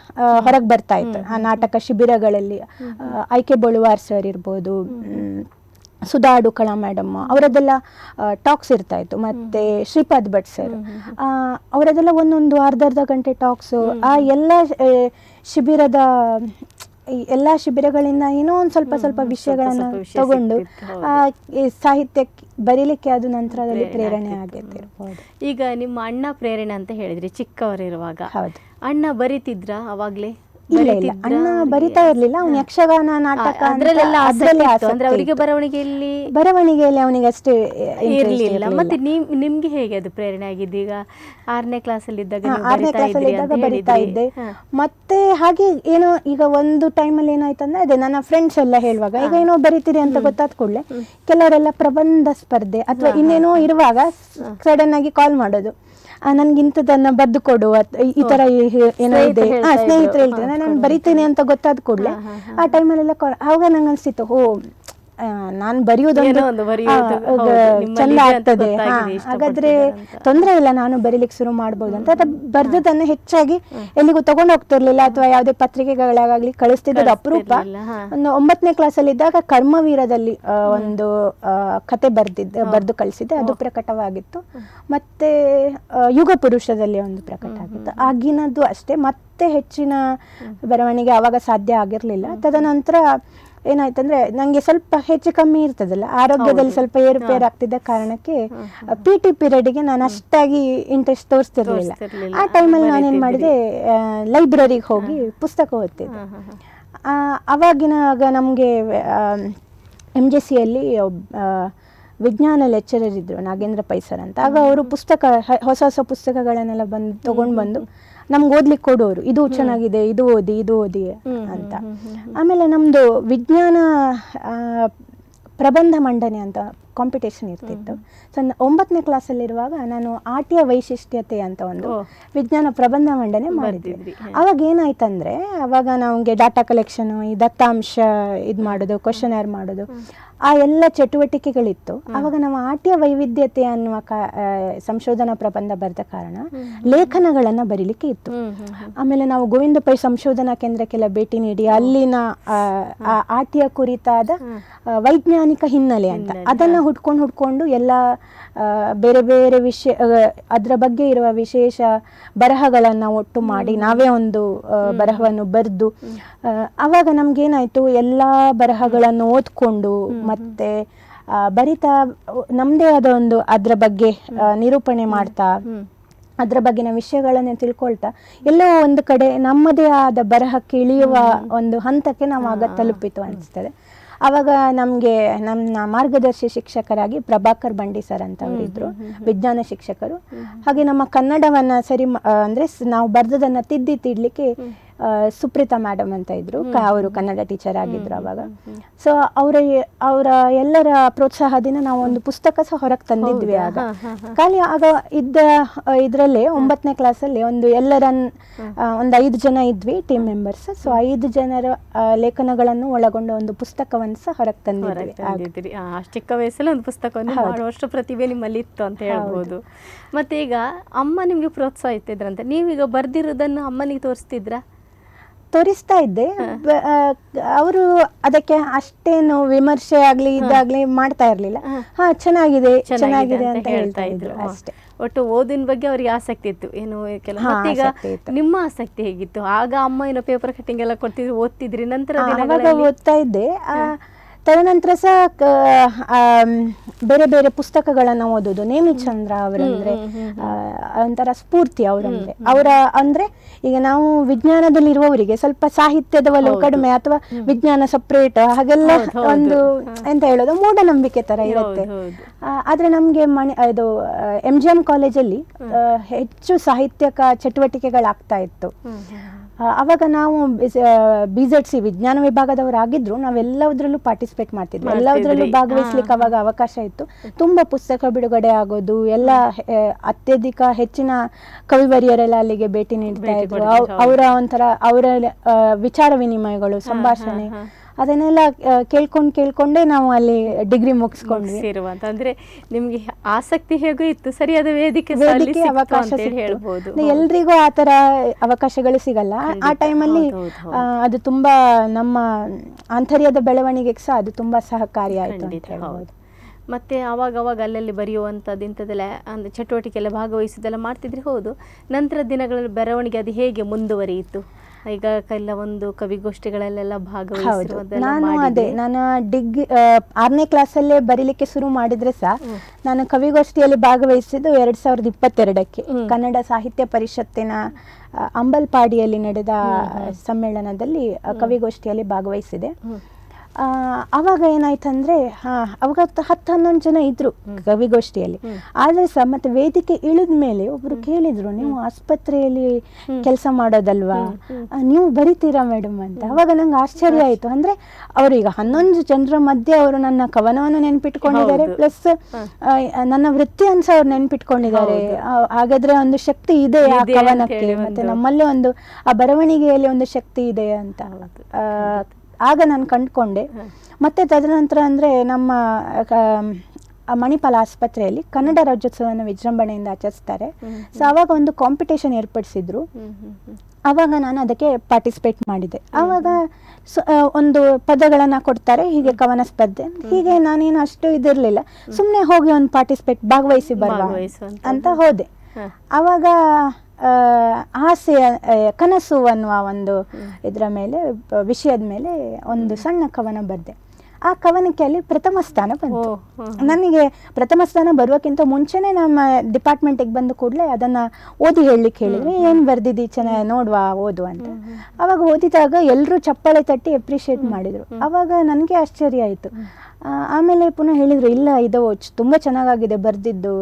ಹೊರಗೆ ಬರ್ತಾ ಇತ್ತು. ಆ ನಾಟಕ ಶಿಬಿರಗಳಲ್ಲಿ. ಆಯ್ಕೆ ಬಳುವಾರ್ ಸರ್ ಇರ್ಬೋದು. ಸುಧಾ ಅಡುಕಳ ಮೇಡಮ್ ಅವರದೆಲ್ಲ ಟಾಕ್ಸ್ ಇರ್ತಾ ಇತ್ತು. ಮತ್ತೆ ಶ್ರೀಪಾದ್ ಭಟ್ ಸರ್ ಅವರದೆಲ್ಲ ಒಂದೊಂದು ಅರ್ಧ ಅರ್ಧ ಗಂಟೆ ಟಾಕ್ಸು ಆ ಎಲ್ಲ ಶಿಬಿರದ ಎಲ್ಲ ಶಿಬಿರಗಳಿಂದ ಏನೋ ಒಂದು ಸ್ವಲ್ಪ ಸ್ವಲ್ಪ ವಿಷಯಗಳನ್ನು ತಗೊಂಡು ಸಾಹಿತ್ಯಕ್ಕೆ ಬರೀಲಿಕ್ಕೆ ಅದು ನಂತರದಲ್ಲಿ ಪ್ರೇರಣೆ ಆಗ್ತಿತ್ತು. ಈಗ ನಿಮ್ಮ ಅಣ್ಣ ಪ್ರೇರಣೆ ಅಂತ ಹೇಳಿದ್ರಿ ಚಿಕ್ಕವರಿರುವಾಗ. ಅಣ್ಣ ಬರಿತಿದ್ರ ಅವಾಗ್ಲೇ? ಇಲ್ಲ ಇಲ್ಲ. ಅಣ್ಣ ಬರಿತಾ ಇರ್ಲಿಲ್ಲ. ಅವ್ನು ಯಕ್ಷಗಾನ ನಾಟಕ ಅದ್ರಲ್ಲೆಲ್ಲ ಅದ್ರಲ್ಲಿ ಅಂದ್ರೆ ಅವರಿಗೆ. ಬರವಣಿಗೆಯಲ್ಲಿ? ಬರವಣಿಗೆಯಲ್ಲಿ ಅವನಿಗೆ ಅಷ್ಟೇ ಇರಲಿಲ್ಲ. ಮತ್ತೆ. ನಿಮ್ ನಿಮ್ಗೆ ಹೇಗೆ ಅದು ಪ್ರೇರಣೆ ಆಗಿದ್ದು? ಈಗ ಆರನೇ ಕ್ಲಾಸ್ ಅಲ್ಲಿ ಇದ್ದಾಗ ಆರನೇ ಕ್ಲಾಸ್ ಕ್ಲಾಸಲ್ಲಿ ಇದ್ದಾಗ ಬರಿತಾ ಇದ್ದೆ. ಮತ್ತೆ ಹಾಗೆ ಏನೋ ಈಗ ಒಂದು ಟೈಮಲ್ಲಿ ಏನಾಯ್ತಂದ್ರೆ ಅದೇ ನನ್ನ ಫ್ರೆಂಡ್ಸ್ ಎಲ್ಲ ಹೇಳುವಾಗ ಈಗ ಏನೋ ಬರಿತೀರಿ ಅಂತ ಗೊತ್ತಾದ ಕೂಡಲೇ ಕೆಲವರೆಲ್ಲ ಪ್ರಬಂಧ ಸ್ಪರ್ಧೆ ಅಥವಾ ಇನ್ನೇನೋ ಇರುವಾಗ ಸಡನ್ ಆಗಿ ಕಾಲ್ ಮಾಡೋದು. ಆ, ನನ್ಗೆ ಇಂಥದನ್ನ ಬದ್ದು ಕೊಡು ಈ- ತರ ಏನೋ ಇದೆ. ಸ್ನೇಹಿತರು ಹಾ ಸ್ನೇಹಿತರು ಹೇಳ್ತಾರೆ. ನಾನು ಬರಿತೀನಿ ಅಂತ ಗೊತ್ತಾದ ಕೂಡಲೇ. ಆ ಟೈಮಲ್ಲೆಲ್ಲ ಆವಾಗ ನಂಗೆ ಅನ್ಸಿತ್ತು ಓ ನಾನು ಬರೆಯೋದೊಂದು ಚಂದ ಆಗ್ತದೆ. ಹಾಗಾದ್ರೆ ತೊಂದರೆ ಇಲ್ಲ ನಾನು ಬರೀಲಿಕ್ಕೆ ಶುರು ಮಾಡ್ಬೋದು ಅಂತ. ಅದ ಬರ್ದದನ್ನ ಹೆಚ್ಚಾಗಿ ಎಲ್ಲಿಗೂ ತಗೊಂಡು ಹೋಗ್ತಿರ್ಲಿಲ್ಲ ಅಥವಾ ಯಾವುದೇ ಪತ್ರಿಕೆಗಳಾಗಲಿ ಕಳಿಸ್ತಿದ್ದದ್ದು ಅಪರೂಪ. ಒಂದು ಒಂಬತ್ತನೇ ಕ್ಲಾಸಲ್ಲಿ ಇದ್ದಾಗ ಕರ್ಮವೀರದಲ್ಲಿ ಒಂದು ಕತೆ ಬರ್ದಿದ್ದ ಬರೆದು ಕಳಿಸಿದ್ದೆ. ಅದು ಪ್ರಕಟವಾಗಿತ್ತು. ಮತ್ತೆ ಯುಗ ಪುರುಷದಲ್ಲಿ ಒಂದು ಪ್ರಕಟ ಆಗಿತ್ತು ಆಗಿನದ್ದು ಅಷ್ಟೇ. ಮತ್ತೆ ಹೆಚ್ಚಿನ ಬರವಣಿಗೆ ಆವಾಗ ಸಾಧ್ಯ ಆಗಿರಲಿಲ್ಲ. ತದನಂತರ ಏನಾಯ್ತಂದ್ರೆ ನಂಗೆ ಸ್ವಲ್ಪ ಹೆಚ್ಚು ಕಮ್ಮಿ ಇರ್ತದಲ್ಲ ಆರೋಗ್ಯದಲ್ಲಿ ಸ್ವಲ್ಪ ಏರುಪೇರು ಆಗ್ತಿದ್ದ ಕಾರಣಕ್ಕೆ ಪಿ ಟಿ ಪಿರಿಯಡ್ಗೆ ನಾನು ಅಷ್ಟಾಗಿ ಇಂಟ್ರೆಸ್ಟ್ ತೋರಿಸ್ತಿರ್ಲಿಲ್ಲ. ಆ ಟೈಮಲ್ಲಿ ನಾನೇನ್. ಮಾಡಿದೆ ಲೈಬ್ರರಿಗೆ ಹೋಗಿ ಪುಸ್ತಕ ಓದ್ತಿದ್ದೆ. ಅವಾಗಿನಾಗ ನಮಗೆ ಎಂ ಜೆ ಸಿಯಲ್ಲಿ ವಿಜ್ಞಾನ ಲೆಕ್ಚರರ್ ಇದ್ರು ನಾಗೇಂದ್ರ ಪೈಸರ್ ಅಂತ. ಆಗ ಅವರು ಪುಸ್ತಕ ಹೊಸ ಹೊಸ ಪುಸ್ತಕಗಳನ್ನೆಲ್ಲ ಬಂದು ತಗೊಂಡು ಬಂದು ನಮ್ಗೆ ಓದ್ಲಿಕ್ಕೆ ಕೊಡೋರು ಇದು ಚೆನ್ನಾಗಿದೆ ಇದು ಓದಿ ಇದು ಓದಿ ಅಂತ. ಆಮೇಲೆ ನಮ್ಮದು ವಿಜ್ಞಾನ ಆ, ಪ್ರಬಂಧ ಮಂಡನೆ ಅಂತ ಕಾಂಪಿಟೇಷನ್ ಇರ್ತಿತ್ತು. ಸೊ ಒಂಬತ್ತನೇ ಕ್ಲಾಸಲ್ಲಿರುವಾಗ ನಾನು ಆಟಿಯ ವೈಶಿಷ್ಟ್ಯತೆ ಅಂತ ಒಂದು ವಿಜ್ಞಾನ ಪ್ರಬಂಧ ಮಂಡನೆ ಮಾಡಿದ್ವಿ. ಅವಾಗ ಏನಾಯ್ತಂದ್ರೆ ಅವಾಗ ನಮಗೆ ಡಾಟಾ ಕಲೆಕ್ಷನ್ ಈ ದತ್ತಾಂಶ ಇದು ಮಾಡೋದು ಕ್ವಶನರ್ ಮಾಡೋದು ಆ ಎಲ್ಲ ಚಟುವಟಿಕೆಗಳಿತ್ತು. ಅವಾಗ ನಾವು ಆಟ್ಯ ವೈವಿಧ್ಯತೆ ಅನ್ನುವ ಸಂಶೋಧನಾ ಪ್ರಬಂಧ ಬರೆದ ಕಾರಣ ಲೇಖನಗಳನ್ನು ಬರೀಲಿಕ್ಕೆ ಇತ್ತು. ಆಮೇಲೆ ನಾವು ಗೋವಿಂದ ಪೈ ಸಂಶೋಧನಾ ಕೇಂದ್ರಕ್ಕೆಲ್ಲ ಭೇಟಿ ನೀಡಿ ಅಲ್ಲಿನ ಆಟಿಯ ಕುರಿತಾದ ವೈಜ್ಞಾನಿಕ ಹಿನ್ನೆಲೆ ಅಂತ. ಅದನ್ನ ಹುಡ್ಕೊಂಡು ಹುಡ್ಕೊಂಡು ಎಲ್ಲ ಬೇರೆ ಬೇರೆ ವಿಷಯ ಅದರ ಬಗ್ಗೆ ಇರುವ ವಿಶೇಷ ಬರಹಗಳನ್ನು ಒಟ್ಟು ಮಾಡಿ ನಾವೇ ಒಂದು ಬರಹವನ್ನು ಬರೆದು ಆವಾಗ ನಮಗೇನಾಯಿತು ಎಲ್ಲ ಬರಹಗಳನ್ನು ಓದ್ಕೊಂಡು ಮತ್ತೆ ಬರಿತಾ ನಮ್ಮದೇ ಆದ ಒಂದು ಅದರ ಬಗ್ಗೆ ನಿರೂಪಣೆ ಮಾಡ್ತಾ. ಅದರ ಬಗ್ಗೆನ ವಿಷಯಗಳನ್ನು ತಿಳ್ಕೊಳ್ತಾ ಎಲ್ಲೋ ಒಂದು ಕಡೆ ನಮ್ಮದೇ ಆದ ಬರಹಕ್ಕೆ ಇಳಿಯುವ ಒಂದು ಹಂತಕ್ಕೆ ನಾವು ಆಗ ತಲುಪಿತು ಅನಿಸ್ತದೆ. ಅವಾಗ ನಮಗೆ ನಮ್ಮ ಮಾರ್ಗದರ್ಶಿ ಶಿಕ್ಷಕರಾಗಿ ಪ್ರಭಾಕರ್ ಬಂಡಿ ಸರ್ ಅಂತ ಅವರಿದ್ರು ವಿಜ್ಞಾನ ಶಿಕ್ಷಕರು. ಹಾಗೆ ನಮ್ಮ ಕನ್ನಡವನ್ನ ಸರಿ ಅಂದ್ರೆ ನಾವು ಬರ್ದದನ್ನ ತಿದ್ದಿ ತಿಡ್ಲಿಕ್ಕೆ ಸುಪ್ರೀತಾ ಮೇಡಮ್ ಅಂತ ಇದ್ರು. ಅವರು ಕನ್ನಡ ಟೀಚರ್ ಆಗಿದ್ರು ಅವಾಗ. ಸೊ ಅವರ ಅವರ ಎಲ್ಲರ ಪ್ರೋತ್ಸಾಹದಿಂದ ನಾವು ಒಂದು ಪುಸ್ತಕ ಸಹ ಹೊರಗೆ ತಂದಿದ್ವಿ ಆಗ. ಖಾಲಿ ಆಗ ಇದ್ದ ಇದರಲ್ಲೇ ಒಂಬತ್ತನೇ ಕ್ಲಾಸಲ್ಲಿ ಒಂದು ಎಲ್ಲರನ್ ಆ, ಒಂದು ಐದು ಜನ ಇದ್ವಿ ಟೀಮ್ ಮೆಂಬರ್ಸ್ ಸೊ ಐದು ಜನರ ಲೇಖನಗಳನ್ನು ಒಳಗೊಂಡ ಒಂದು ಪುಸ್ತಕವನ್ನು ಸಹ ಹೊರಗೆ ತಂದಿದ್ವಿ ಚಿಕ್ಕ ವಯಸ್ಸಲ್ಲಿ ಒಂದು ಪುಸ್ತಕವನ್ನು. ಮಾಡುವಷ್ಟು ಪ್ರತಿಭೆ ನಿಮ್ಮಲ್ಲಿ ಇತ್ತು ಅಂತ ಹೇಳ್ಬೋದು. ಮತ್ತೆ ಈಗ ಅಮ್ಮ ನಿಮಗೆ ಪ್ರೋತ್ಸಾಹ ಇತ್ತಿದ್ರಂತೆ ನೀವೀಗ ಬರ್ದಿರೋದನ್ನು ಅಮ್ಮನಿಗೆ ತೋರಿಸ್ತಿದ್ರಾ? ತೋರಿಸ್ತಾ ಇದ್ದೆ. ಅವರು ಅದಕ್ಕೆ ಅಷ್ಟೇನು ವಿಮರ್ಶೆ ಆಗ್ಲಿ ಇದಾಗ್ಲಿ ಮಾಡ್ತಾ ಇರ್ಲಿಲ್ಲ. ಹ. ಚೆನ್ನಾಗಿದೆ ಚೆನ್ನಾಗಿದೆ ಅಂತ ಹೇಳ್ತಾ ಇದ್ರು. ಅಷ್ಟೇ. ಒಟ್ಟು ಓದಿನ ಬಗ್ಗೆ ಅವ್ರಿಗೆ ಆಸಕ್ತಿ ಇತ್ತು. ಏನು ಕೆಲವು ಇತ್ತು. ನಿಮ್ಮ ಆಸಕ್ತಿ ಹೇಗಿತ್ತು? ಆಗ ಅಮ್ಮ ಏನೋ ಪೇಪರ್ ಕಟಿಂಗ್ ಎಲ್ಲ ಕೊಡ್ತಿದ್ರು ಓದ್ತಿದ್ರಿ. ನಂತರ ಓದ್ತಾ ಇದ್ದೆ. ಆ, ತದನಂತರ ಸಹ ಬೇರೆ ಬೇರೆ ಪುಸ್ತಕಗಳನ್ನ ಓದೋದು. ನೇಮಿಚಂದ್ರ ಅವರಂದ್ರೆ ಒಂಥರ ಸ್ಫೂರ್ತಿ ಅವರಂದ್ರೆ. ಅವರ ಅಂದ್ರೆ ಈಗ ನಾವು ವಿಜ್ಞಾನದಲ್ಲಿ ಇರುವವರಿಗೆ ಸ್ವಲ್ಪ ಸಾಹಿತ್ಯದ ಒಲವು ಕಡಿಮೆ ಅಥವಾ ವಿಜ್ಞಾನ ಸಪ್ರೇಟ್ ಹಾಗೆಲ್ಲ ಒಂದು ಎಂತ ಹೇಳೋದು ಮೂಢನಂಬಿಕೆ ತರ ಇರುತ್ತೆ. ಆದ್ರೆ ನಮ್ಗೆ ಮಣಿ ಇದು ಎಂ ಜಿ ಎಂ ಕಾಲೇಜಲ್ಲಿ ಹೆಚ್ಚು ಸಾಹಿತ್ಯಕ ಚಟುವಟಿಕೆಗಳಾಗ್ತಾ ಇತ್ತು. ಅವಾಗ ನಾವು ಬಿ ಜೆಡ್ ಸಿ ವಿಜ್ಞಾನ ವಿಭಾಗದವರಾಗಿದ್ರು ನಾವೆಲ್ಲದರಲ್ಲೂ ಪಾರ್ಟಿಸಿಪೇಟ್ ಮಾಡ್ತಿದ್ವಿ. ಎಲ್ಲದರಲ್ಲೂ. ಭಾಗವಹಿಸ್ಲಿಕ್ಕೆ ಅವಾಗ ಅವಕಾಶ ಇತ್ತು. ತುಂಬಾ ಪುಸ್ತಕ ಬಿಡುಗಡೆ ಆಗೋದು ಎಲ್ಲ ಅತ್ಯಧಿಕ ಹೆಚ್ಚಿನ ಕವಿವರಿಯರೆಲ್ಲ ಅಲ್ಲಿಗೆ ಭೇಟಿ ನೀಡ್ತಾ ಇದ್ರು. ಅವರ ಒಂಥರ ಅವರ ವಿಚಾರ ವಿನಿಮಯಗಳು ಸಂಭಾಷಣೆ. ಅದನ್ನೆಲ್ಲ ಕೇಳ್ಕೊಂಡು ಕೇಳ್ಕೊಂಡ್ ನಾವು ಅಲ್ಲಿ ಡಿಗ್ರಿ ಮುಗಿಸ್ಕೊಂಡ್ವಿ. ಮುಗ್ಸಿರುವಂತ ಅಂದ್ರೆ ನಿಮ್ಗೆ ಆಸಕ್ತಿ ಹೇಗೂ ಇತ್ತು ಸರಿಯಾದ ವೇದಿಕೆ ವೇದಿಕೆ ಅವಕಾಶ ಹೇಳ್ಬೋದು. ಎಲ್ರಿಗೂ ಆ ತರ ಅವಕಾಶಗಳು ಸಿಗಲ್ಲ. ಆ-. ಟೈಮಲ್ಲಿ ಅದು ತುಂಬಾ ನಮ್ಮ ಆಂತರ್ಯದ ಬೆಳವಣಿಗೆಗೆ ಸಹ ಅದು ತುಂಬಾ ಸಹಕಾರಿಯಾಯಿತು ಅಂತ ಖಂಡಿತ ಹೇಳ್ಬೋದು. ಮತ್ತೆ ಅವಾಗ ಅವಾಗ ಅಲ್ಲಲ್ಲಿ ಬರೆಯುವಂಥದ್ದು ಇಂಥದ್ದೆಲ್ಲ ಅಂದರೆ ಚಟುವಟಿಕೆ ಎಲ್ಲ ಭಾಗವಹಿಸಿದ್ದೆಲ್ಲ ಮಾಡ್ತಿದ್ರೆ ಹೌದು. ನಂತರ ದಿನಗಳಲ್ಲಿ ಬರವಣಿಗೆ ಅದು ಹೇಗೆ ಮುಂದುವರಿಯಿತು? ಈಗ ಎಲ್ಲ ಒಂದು ಕವಿಗೋಷ್ಠಿಗಳಲ್ಲೆಲ್ಲ ಭಾಗವಹಿಸಿರುವುದೆಲ್ಲ ನಾನು ಅದೇ ಮಾಡಿದ್ರಿ. ನಾನು ಡಿಗ್ರಿ ಆರನೇ ಕ್ಲಾಸಲ್ಲೇ ಬರೀಲಿಕ್ಕೆ ಶುರು ಮಾಡಿದ್ರೆ ಸಹ ನಾನು ಕವಿಗೋಷ್ಠಿಯಲ್ಲಿ ಭಾಗವಹಿಸಿದ್ದು ಎರಡ್ ಸಾವಿರದ ಇಪ್ಪತ್ತೆರಡಕ್ಕೆ ಕನ್ನಡ ಸಾಹಿತ್ಯ ಪರಿಷತ್ತಿನ ಆ, ಅಂಬಲ್ಪಾಡಿಯಲ್ಲಿ ನಡೆದ ಸಮ್ಮೇಳನದಲ್ಲಿ ಆ, ಕವಿಗೋಷ್ಠಿಯಲ್ಲಿ ಭಾಗವಹಿಸಿದೆ. ಹ್ಮ್. ಆ, ಅವಾಗ ಏನಾಯ್ತಂದ್ರೆ ಹಾ ಅವಾಗ ಹತ್ತು ಹನ್ನೊಂದು ಜನ ಇದ್ರು ಕವಿಗೋಷ್ಠಿಯಲ್ಲಿ. ಆದ್ರೆ ಸಹ ಮತ್ತೆ ವೇದಿಕೆ ಇಳಿದ ಮೇಲೆ ಒಬ್ರು ಕೇಳಿದ್ರು ನೀವು ಆಸ್ಪತ್ರೆಯಲ್ಲಿ ಕೆಲಸ ಮಾಡೋದಲ್ವಾ? ನೀವು ಬರಿತೀರಾ ಮೇಡಮ್ ಅಂತ. ಅವಾಗ ನಂಗೆ ಆಶ್ಚರ್ಯ ಆಯ್ತು. ಅಂದ್ರೆ ಅವರು ಈಗ ಹನ್ನೊಂದು ಜನರ ಮಧ್ಯೆ ಅವರು ನನ್ನ ಕವನವನ್ನು ನೆನ್ಪಿಟ್ಕೊಂಡಿದ್ದಾರೆ. ಪ್ಲಸ್ ನನ್ನ ವೃತ್ತಿ ಸಹ ಅವ್ರು ನೆನ್ಪಿಟ್ಕೊಂಡಿದ್ದಾರೆ. ಹಾಗಾದ್ರೆ ಒಂದು ಶಕ್ತಿ ಇದೆ ಆ ಕವನಕ್ಕೆ ಮತ್ತೆ ನಮ್ಮಲ್ಲೇ ಒಂದು ಆ ಬರವಣಿಗೆಯಲ್ಲಿ ಒಂದು ಶಕ್ತಿ ಇದೆ ಅಂತ. ಆಗ ನಾನು ಕಂಡುಕೊಂಡೆ. ಮತ್ತೆ ತದನಂತರ ಅಂದ್ರೆ ನಮ್ಮ ಮಣಿಪಾಲ ಆಸ್ಪತ್ರೆಯಲ್ಲಿ ಕನ್ನಡ ರಾಜ್ಯೋತ್ಸವವನ್ನು ವಿಜೃಂಭಣೆಯಿಂದ ಆಚರಿಸ್ತಾರೆ. ಸೊ ಅವಾಗ ಒಂದು ಕಾಂಪಿಟೇಷನ್ ಏರ್ಪಡಿಸಿದ್ರು. ಅವಾಗ ನಾನು ಅದಕ್ಕೆ ಪಾರ್ಟಿಸಿಪೇಟ್ ಮಾಡಿದೆ. ಆವಾಗ ಒಂದು ಪದಗಳನ್ನ ಕೊಡ್ತಾರೆ ಹೀಗೆ ಕವನ ಸ್ಪರ್ಧೆ ಹೀಗೆ ನಾನೇನು ಅಷ್ಟು ಇದಿರ್ಲಿಲ್ಲ. ಸುಮ್ಮನೆ ಹೋಗಿ ಒಂದು ಪಾರ್ಟಿಸಿಪೇಟ್ ಭಾಗವಹಿಸಿ ಬರುವ. ಅಂತ ಹೋದೆ. ಅವಾಗ ಆವಾಗ ಆ, ಆಸೆ ಆ, ಕನಸು ಅನ್ನುವ ಒಂದು ಇದರ ಮೇಲೆ ವಿಷಯದ ಮೇಲೆ ಒಂದು ಸಣ್ಣ ಕವನ ಬರೆದೆ. ಆ ಕವನಕ್ಕೆ ಅಲ್ಲಿ ಪ್ರಥಮ ಸ್ಥಾನ ಬಂತು. ನನಗೆ ಪ್ರಥಮ ಸ್ಥಾನ ಬರುವಕ್ಕಿಂತ ಮುಂಚೆನೆ ನಮ್ಮ ಡಿಪಾರ್ಟ್ಮೆಂಟಿಗೆ ಬಂದು ಕೂಡಲೇ ಅದನ್ನ ಓದಿ ಹೇಳಲಿಕ್ಕೆ ಹೇಳಿದ್ರೆ ಏನು ಬರ್ದಿದ್ದಿ ಚೆನ್ನಾಗಿ ನೋಡುವ ಓದು ಅಂತ. ಅವಾಗ ಓದಿದಾಗ ಎಲ್ಲರೂ ಚಪ್ಪಾಳೆ ತಟ್ಟಿ ಎಪ್ರಿಷಿಯೇಟ್ ಮಾಡಿದ್ರು. ಅವಾಗ ನನಗೆ ಆಶ್ಚರ್ಯ ಆಯಿತು. ಆಮೇಲೆ ಪುನಃ ಹೇಳಿದರು ಇಲ್ಲ ಇದು ತುಂಬ ಚೆನ್ನಾಗಾಗಿದೆ ಬರ್ದಿದ್ದು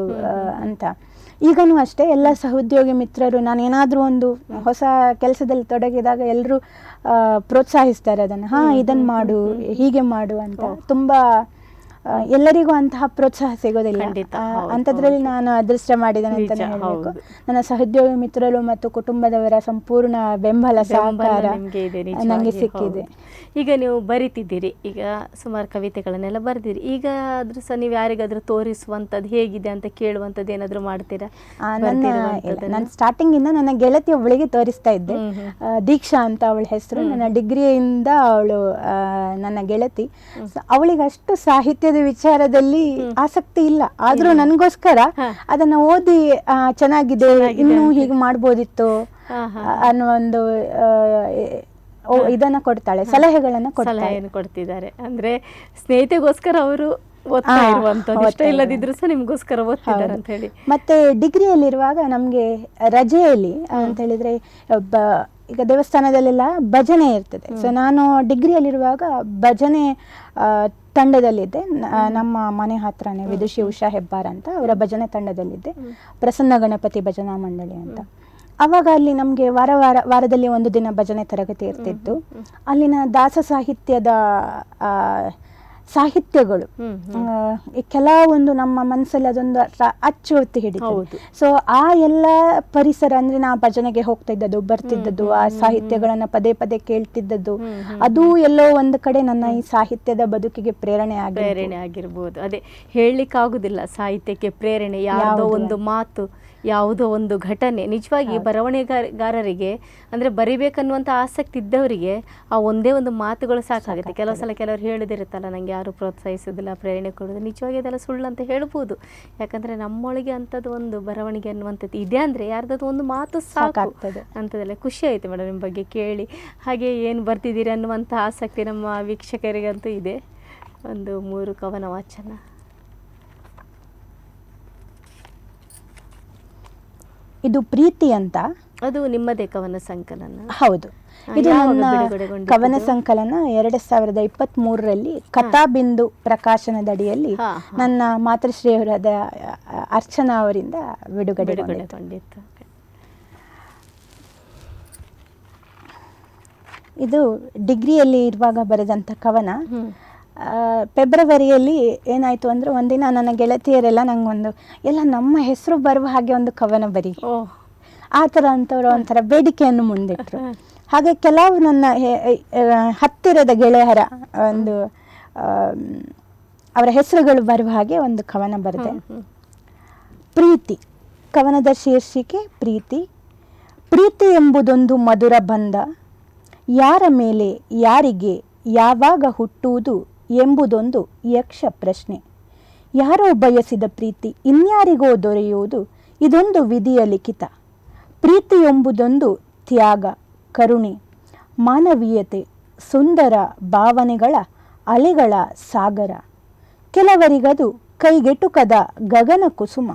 ಅಂತ. ಈಗನೂ ಅಷ್ಟೇ ಎಲ್ಲ ಸಹೋದ್ಯೋಗಿ ಮಿತ್ರರು ನಾನು ಏನಾದರೂ ಒಂದು ಹೊಸ ಕೆಲಸದಲ್ಲಿ ತೊಡಗಿದಾಗ ಎಲ್ಲರೂ ಪ್ರೋತ್ಸಾಹಿಸ್ತಾರೆ ಅದನ್ನು. ಹಾ ಇದನ್ನು ಮಾಡು ಹೀಗೆ ಮಾಡು ಅಂತ. ತುಂಬಾ ಎಲ್ಲರಿಗೂ ಅಂತಹ ಪ್ರೋತ್ಸಾಹ ಸಿಗೋದಿಲ್ಲ. ಅಂತದ್ರಲ್ಲಿ ಅಂಥದ್ರಲ್ಲಿ ನಾನು ಅದೃಷ್ಟ ಮಾಡಿದ್ದೇನೆ ಅಂತ ಹೇಳಬೇಕು. ನನ್ನ ಸಹೋದ್ಯೋಗಿ ಮಿತ್ರರು ಮತ್ತು ಕುಟುಂಬದವರ ಸಂಪೂರ್ಣ ಬೆಂಬಲ ಸಹಕಾರ ನನಗೆ ಸಿಕ್ಕಿದೆ. ಈಗ ನೀವು ಬರಿತಿದ್ದೀರಿ. ಈಗ ಸುಮಾರು ಕವಿತೆಗಳನ್ನೆಲ್ಲ ಬರ್ದಿರಿ. ಈಗ ಆದ್ರೂ ಸಹ ನೀವು ಯಾರಿಗಾದ್ರೂ ತೋರಿಸುವಂತದ್ದು ಹೇಗಿದೆ ಅಂತ ಕೇಳುವಂತದ್ದು ಏನಾದ್ರೂ ಮಾಡ್ತೀರಾ? ನನ್ನ ನಾನು ಸ್ಟಾರ್ಟಿಂಗ್ ಇಂದ ನನ್ನ ಗೆಳತಿ ಒಬ್ಬಳಿಗೆ ತೋರಿಸ್ತಾ ಇದ್ದೆ. ದೀಕ್ಷಾ ಅಂತ ಅವಳ ಹೆಸರು. ನನ್ನ ಡಿಗ್ರಿಯಿಂದ ಅವಳು ನನ್ನ ಗೆಳತಿ. ಅವಳಿಗಷ್ಟು ಅವಳಿಗೆ ಅಷ್ಟು ಸಾಹಿತ್ಯದ ವಿಚಾರದಲ್ಲಿ ಆಸಕ್ತಿ ಇಲ್ಲ. ಆದ್ರೂ ನನಗೋಸ್ಕರ ಅದನ್ನ ಓದಿ ಚೆನ್ನಾಗಿದೆ. ಇನ್ನೂ ಹೀಗೆ ಮಾಡ್ಬೋದಿತ್ತು. ಅನ್ನೋ ಒಂದು ಇದನ್ನ ಕೊಡ್ತಾಳೆ ಸಲಹೆಗಳನ್ನ ಸಲಹೆಯನ್ನು ಕೊಡ್ತಿದ್ದಾರೆ. ಅಂದ್ರೆ ಸ್ನೇಹಿತೆಗೋಸ್ಕರ ಅವರು ಇಲ್ಲದಿದ್ರು ಸಹ ನಿಮ್ಗೋಸ್ಕರ ಓದ್ತಿದ್ದಾರೆ ಅಂತ ಹೇಳಿ. ಮತ್ತೆ ಡಿಗ್ರಿಯಲ್ಲಿರುವಾಗ ನಮ್ಗೆ ರಜೆಯಲ್ಲಿ ಅಂತ ಹೇಳಿದ್ರೆ ಈಗ ದೇವಸ್ಥಾನದಲ್ಲೆಲ್ಲ ಭಜನೆ ಇರ್ತದೆ. ಸೊ ನಾನು ಡಿಗ್ರಿಯಲ್ಲಿರುವಾಗ ಭಜನೆ ತಂಡದಲ್ಲಿದ್ದೆ. ನಮ್ಮ ಮನೆ ಹತ್ರನೇ ವಿದುಷಿ ಉಷಾ ಹೆಬ್ಬಾರ್ ಅಂತ ಅವರ ಭಜನೆ ತಂಡದಲ್ಲಿದ್ದೆ. ಪ್ರಸನ್ನ ಗಣಪತಿ ಭಜನಾ ಮಂಡಳಿ ಅಂತ. ಅವಾಗ ಅಲ್ಲಿ ನಮಗೆ ವಾರ ವಾರ ವಾರದಲ್ಲಿ ಒಂದು ದಿನ ಭಜನೆ ತರಗತಿ ಇರ್ತಿತ್ತು. ಅಲ್ಲಿನ ದಾಸ ಸಾಹಿತ್ಯದ ಸಾಹಿತ್ಯಗಳು. ಕೆಲವೊಂದು ನಮ್ಮ ಮನಸ್ಸಲ್ಲಿ ಅದೊಂದು ಅಚ್ಚು ಒತ್ತಿ ಹಿಡಿತು. ಸೊ ಆ ಎಲ್ಲ ಪರಿಸರ ಅಂದ್ರೆ ನಾ ಭಜನೆಗೆ ಹೋಗ್ತಾ ಇದ್ದದ್ದು ಬರ್ತಿದ್ದದ್ದು ಆ ಸಾಹಿತ್ಯಗಳನ್ನ ಪದೇ ಪದೇ ಕೇಳ್ತಿದ್ದದ್ದು. ಅದು ಎಲ್ಲೋ ಒಂದು ಕಡೆ ನನ್ನ ಈ ಸಾಹಿತ್ಯದ ಬದುಕಿಗೆ ಪ್ರೇರಣೆ ಪ್ರೇರಣೆ ಆಗಿರ್ಬೋದು. ಅದೇ ಹೇಳಲಿಕ್ಕಾಗುದಿಲ್ಲ ಸಾಹಿತ್ಯಕ್ಕೆ ಪ್ರೇರಣೆ ಯಾವುದೋ ಒಂದು ಮಾತು. ಯಾವುದೋ ಒಂದು ಘಟನೆ. ನಿಜವಾಗಿ ಬರವಣಿಗೆಗಾರರಿಗೆ ಅಂದರೆ ಬರಿಬೇಕನ್ನುವಂಥ ಆಸಕ್ತಿ ಇದ್ದವರಿಗೆ ಆ ಒಂದೇ ಒಂದು ಮಾತುಗಳು ಸಾಕಾಗುತ್ತೆ. ಕೆಲವು ಸಲ ಕೆಲವರು ಹೇಳಿದಿರುತ್ತಲ್ಲ ನನಗೆ ಯಾರು ಪ್ರೋತ್ಸಾಹಿಸೋದಿಲ್ಲ ಪ್ರೇರಣೆ ಕೊಡೋದು ನಿಜವಾಗಿ ಅದೆಲ್ಲ ಸುಳ್ಳು ಅಂತ ಹೇಳ್ಬೋದು. ಯಾಕಂದರೆ ನಮ್ಮೊಳಗೆ ಅಂಥದ್ದು ಒಂದು ಬರವಣಿಗೆ ಅನ್ನುವಂಥದ್ದು ಇದೆ ಅಂದರೆ ಯಾರ್ದಾದ್ರು ಒಂದು ಮಾತು ಸಾಕು ಸಾಕಾಗ್ತದೆ. ಅಂಥದ್ದೆಲ್ಲ ಖುಷಿ ಆಯಿತು ಮೇಡಮ್ ನಿಮ್ಮ ಬಗ್ಗೆ ಕೇಳಿ. ಹಾಗೆ ಏನು ಬರ್ತಿದ್ದೀರಿ ಅನ್ನುವಂಥ ಆಸಕ್ತಿ ನಮ್ಮ ವೀಕ್ಷಕರಿಗಂತೂ ಇದೆ. ಒಂದು ಮೂರು ಕವನ ವಾಚನ. ಇದು ಪ್ರೀತಿ ಅಂತ? ಅದು ನಿಮ್ಮದೇ ಕವನ ಸಂಕಲನ. ಹೌದು. ಇದು ನನ್ನ ಕವನ ಸಂಕಲನ ಎರಡ್ ಸಾವಿರದ ಇಪ್ಪತ್ತ್ ಮೂರರಲ್ಲಿ ಕಥಾಬಿಂದು ಪ್ರಕಾಶನದಡಿಯಲ್ಲಿ. ನನ್ನ ಮಾತೃಶ್ರೀಯವರಾದ ಅರ್ಚನಾ ಅವರಿಂದ ಬಿಡುಗಡೆ ಬಿಡುಗಡೆಗೊಂಡಿತ್ತು. ಇದು ಡಿಗ್ರಿಯಲ್ಲಿ ಇರುವಾಗ ಬರೆದಂತ ಕವನ. ಫೆಬ್ರವರಿಯಲ್ಲಿ ಏನಾಯಿತು ಅಂದರೆ ಒಂದಿನ ನನ್ನ ಗೆಳತಿಯರೆಲ್ಲ ನನಗೊಂದು ಎಲ್ಲ ನಮ್ಮ ಹೆಸರು ಬರುವ ಹಾಗೆ ಒಂದು ಕವನ ಬರಿ. ಆ ಥರ ಅಂಥವ್ರು ಒಂಥರ ಬೇಡಿಕೆಯನ್ನು ಮುಂದಿಟ್ಟರು ಹಾಗೆ ಕೆಲವು ನನ್ನ ಹತ್ತಿರದ ಗೆಳೆಯರ ಒಂದು ಅವರ ಹೆಸರುಗಳು ಬರುವ ಹಾಗೆ ಒಂದು ಕವನ ಬರೆದೆ. ಪ್ರೀತಿ ಕವನದ ಶೀರ್ಷಿಕೆ ಪ್ರೀತಿ. ಪ್ರೀತಿ ಎಂಬುದೊಂದು ಮಧುರ ಬಂಧ. ಯಾರ ಮೇಲೆ ಯಾರಿಗೆ ಯಾವಾಗ ಹುಟ್ಟುವುದು ಎಂಬುದೊಂದು ಯಕ್ಷ ಪ್ರಶ್ನೆ. ಯಾರೋ ಬಯಸಿದ ಪ್ರೀತಿ ಇನ್ಯಾರಿಗೋ ದೊರೆಯುವುದು ಇದೊಂದು ವಿಧಿಯ ಲಿಖಿತ. ಪ್ರೀತಿ ಎಂಬುದೊಂದು ತ್ಯಾಗ, ಕರುಣೆ, ಮಾನವೀಯತೆ, ಸುಂದರ ಭಾವನೆಗಳ ಅಲೆಗಳ ಸಾಗರ. ಕೆಲವರಿಗದು ಕೈಗೆಟುಕದ ಗಗನ ಕುಸುಮ.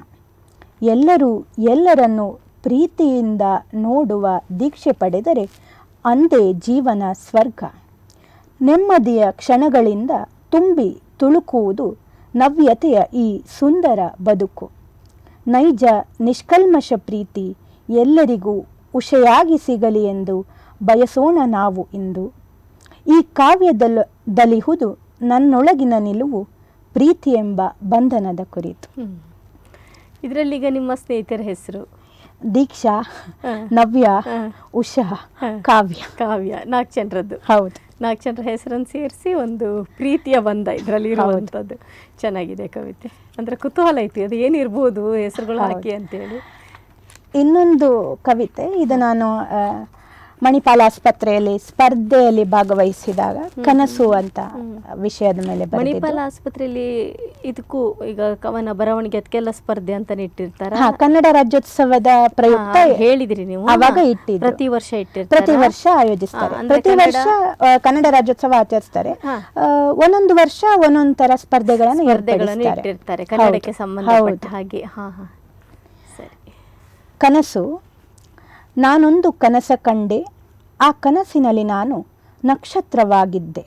ಎಲ್ಲರೂ ಎಲ್ಲರನ್ನು ಪ್ರೀತಿಯಿಂದ ನೋಡುವ ದೀಕ್ಷೆ ಪಡೆದರೆ ಅಂದೇ ಜೀವನ ಸ್ವರ್ಗ. ನೆಮ್ಮದಿಯ ಕ್ಷಣಗಳಿಂದ ತುಂಬಿ ತುಳುಕುವುದು ನವ್ಯತೆಯ ಈ ಸುಂದರ ಬದುಕು. ನೈಜ ನಿಷ್ಕಲ್ಮಶ ಪ್ರೀತಿ ಎಲ್ಲರಿಗೂ ಉಷೆಯಾಗಿ ಸಿಗಲಿ ಎಂದು ಬಯಸೋಣ ನಾವು ಇಂದು. ಈ ಕಾವ್ಯದಲ್ಲ ದಲಿಹುದು ನನ್ನೊಳಗಿನ ನಿಲುವು ಪ್ರೀತಿ ಎಂಬ ಬಂಧನದ ಕುರಿತು. ಇದರಲ್ಲಿಗ ನಿಮ್ಮ ಸ್ನೇಹಿತರ ಹೆಸರು? ದೀಕ್ಷಾ ನವ್ಯ. ಉಷಾ ಕಾವ್ಯ. ಕಾವ್ಯ ನಾಲ್ಕು ಜನರದ್ದು ಹೌದು. ನಾಲ್ಕು ಜನರ ಹೆಸರನ್ನು ಸೇರಿಸಿ ಒಂದು ಪ್ರೀತಿಯ ಬಂಧ ಇದರಲ್ಲಿ ಇರುವಂಥದ್ದು. ಚೆನ್ನಾಗಿದೆ ಕವಿತೆ. ಅಂದ್ರೆ ಕುತೂಹಲ ಐತಿ ಅದು ಏನಿರ್ಬೋದು ಹೆಸರುಗಳು. ಹಾಕಿ ಅಂತೇಳಿ. ಇನ್ನೊಂದು ಕವಿತೆ ಇದು ನಾನು ಮಣಿಪಾಲ ಆಸ್ಪತ್ರೆಯಲ್ಲಿ ಸ್ಪರ್ಧೆಯಲ್ಲಿ ಭಾಗವಹಿಸಿದಾಗ ಕನಸು ಅಂತ ವಿಷಯದ ಮೇಲೆ ಮಣಿಪಾಲ ಆಸ್ಪತ್ರೆಯಲ್ಲಿ ಇದಕ್ಕೂ ಈಗ ಕವನ ಬರವಣಿಗೆ ಅದಕ್ಕೆಲ್ಲ ಸ್ಪರ್ಧೆ ಅಂತ ಇಟ್ಟಿರ್ತಾರೆ? ಹಾ ಕನ್ನಡ ರಾಜ್ಯೋತ್ಸವದ ಪ್ರಯುಕ್ತ ಹೇಳಿದ್ರಿ ನೀವು. ಅವಾಗ ಇಟ್ಟಿ ಪ್ರತಿ ವರ್ಷ ಇಟ್ಟಿರ್ತಾರೆ? ಪ್ರತಿ ವರ್ಷ ಆಯೋಜಿಸ್ತಾರೆ. ಪ್ರತಿ ವರ್ಷ ಕನ್ನಡ ರಾಜ್ಯೋತ್ಸವ ಆಚರಿಸ್ತಾರೆ. ಒಂದೊಂದು ವರ್ಷ ಒಂದೊಂದು ತರ ಸ್ಪರ್ಧೆಗಳನ್ನು ಸ್ಪರ್ಧೆಗಳನ್ನು ಇಟ್ಟಿರ್ತಾರೆ. ಕನ್ನಡಕ್ಕೆ ಸಂಬಂಧಪಟ್ಟ ಹಾಗೆ. ಹಾ ಹಾ. ಸರಿ. ಕನಸು ನಾನೊಂದು ಕನಸ ಕಂಡೆ, ಆ ಕನಸಿನಲ್ಲಿ ನಾನು ನಕ್ಷತ್ರವಾಗಿದ್ದೆ.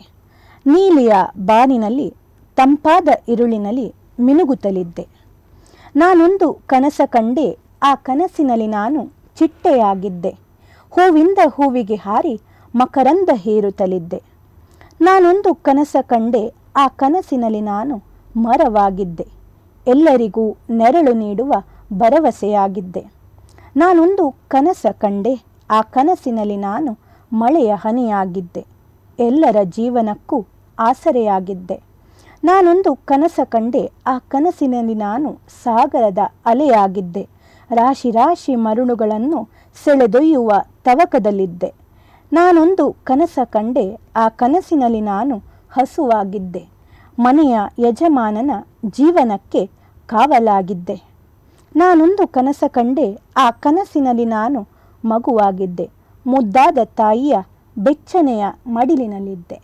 ನೀಲಿಯ ಬಾನಿನಲ್ಲಿ, ತಂಪಾದ ಇರುಳಿನಲ್ಲಿ ಮಿನುಗುತ್ತಲಿದ್ದೆ. ನಾನೊಂದು ಕನಸ ಕಂಡೆ, ಆ ಕನಸಿನಲ್ಲಿ ನಾನು ಚಿಟ್ಟೆಯಾಗಿದ್ದೆ. ಹೂವಿಂದ ಹೂವಿಗೆ ಹಾರಿ ಮಕರಂದ ಹೇರುತ್ತಲಿದ್ದೆ. ನಾನೊಂದು ಕನಸ ಕಂಡೆ, ಆ ಕನಸಿನಲ್ಲಿ ನಾನು ಮರವಾಗಿದ್ದೆ. ಎಲ್ಲರಿಗೂ ನೆರಳು ನೀಡುವ ಭರವಸೆಯಾಗಿದ್ದೆ. ನಾನೊಂದು ಕನಸ ಕಂಡೆ. ಆ ಕನಸಿನಲ್ಲಿ ನಾನು ಮಳೆಯ ಹನಿಯಾಗಿದ್ದೆ. ಎಲ್ಲರ ಜೀವನಕ್ಕೂ ಆಸರೆಯಾಗಿದ್ದೆ. ನಾನೊಂದು ಕನಸ ಕಂಡೆ. ಆ ಕನಸಿನಲ್ಲಿ ನಾನು ಸಾಗರದ ಅಲೆಯಾಗಿದ್ದೆ. ರಾಶಿ ರಾಶಿ ಮರುಳುಗಳನ್ನು ಸೆಳೆದೊಯ್ಯುವ ತವಕದಲ್ಲಿದ್ದೆ. ನಾನೊಂದು ಕನಸ ಕಂಡೆ. ಆ ಕನಸಿನಲ್ಲಿ ನಾನು ಹಸುವಾಗಿದ್ದೆ. ಮನೆಯ ಯಜಮಾನನ ಜೀವನಕ್ಕೆ ಕಾವಲಾಗಿದ್ದೆ. ನಾನೊಂದು ಕನಸ ಕಂಡೆ ಆ ಕನಸಿನಲ್ಲಿ ನಾನು ಮಗುವಾಗಿದ್ದೆ. ಮುದ್ದಾದ ತಾಯಿಯ ಬೆಚ್ಚನೆಯ ಮಡಿಲಿನಲ್ಲಿದ್ದೆ.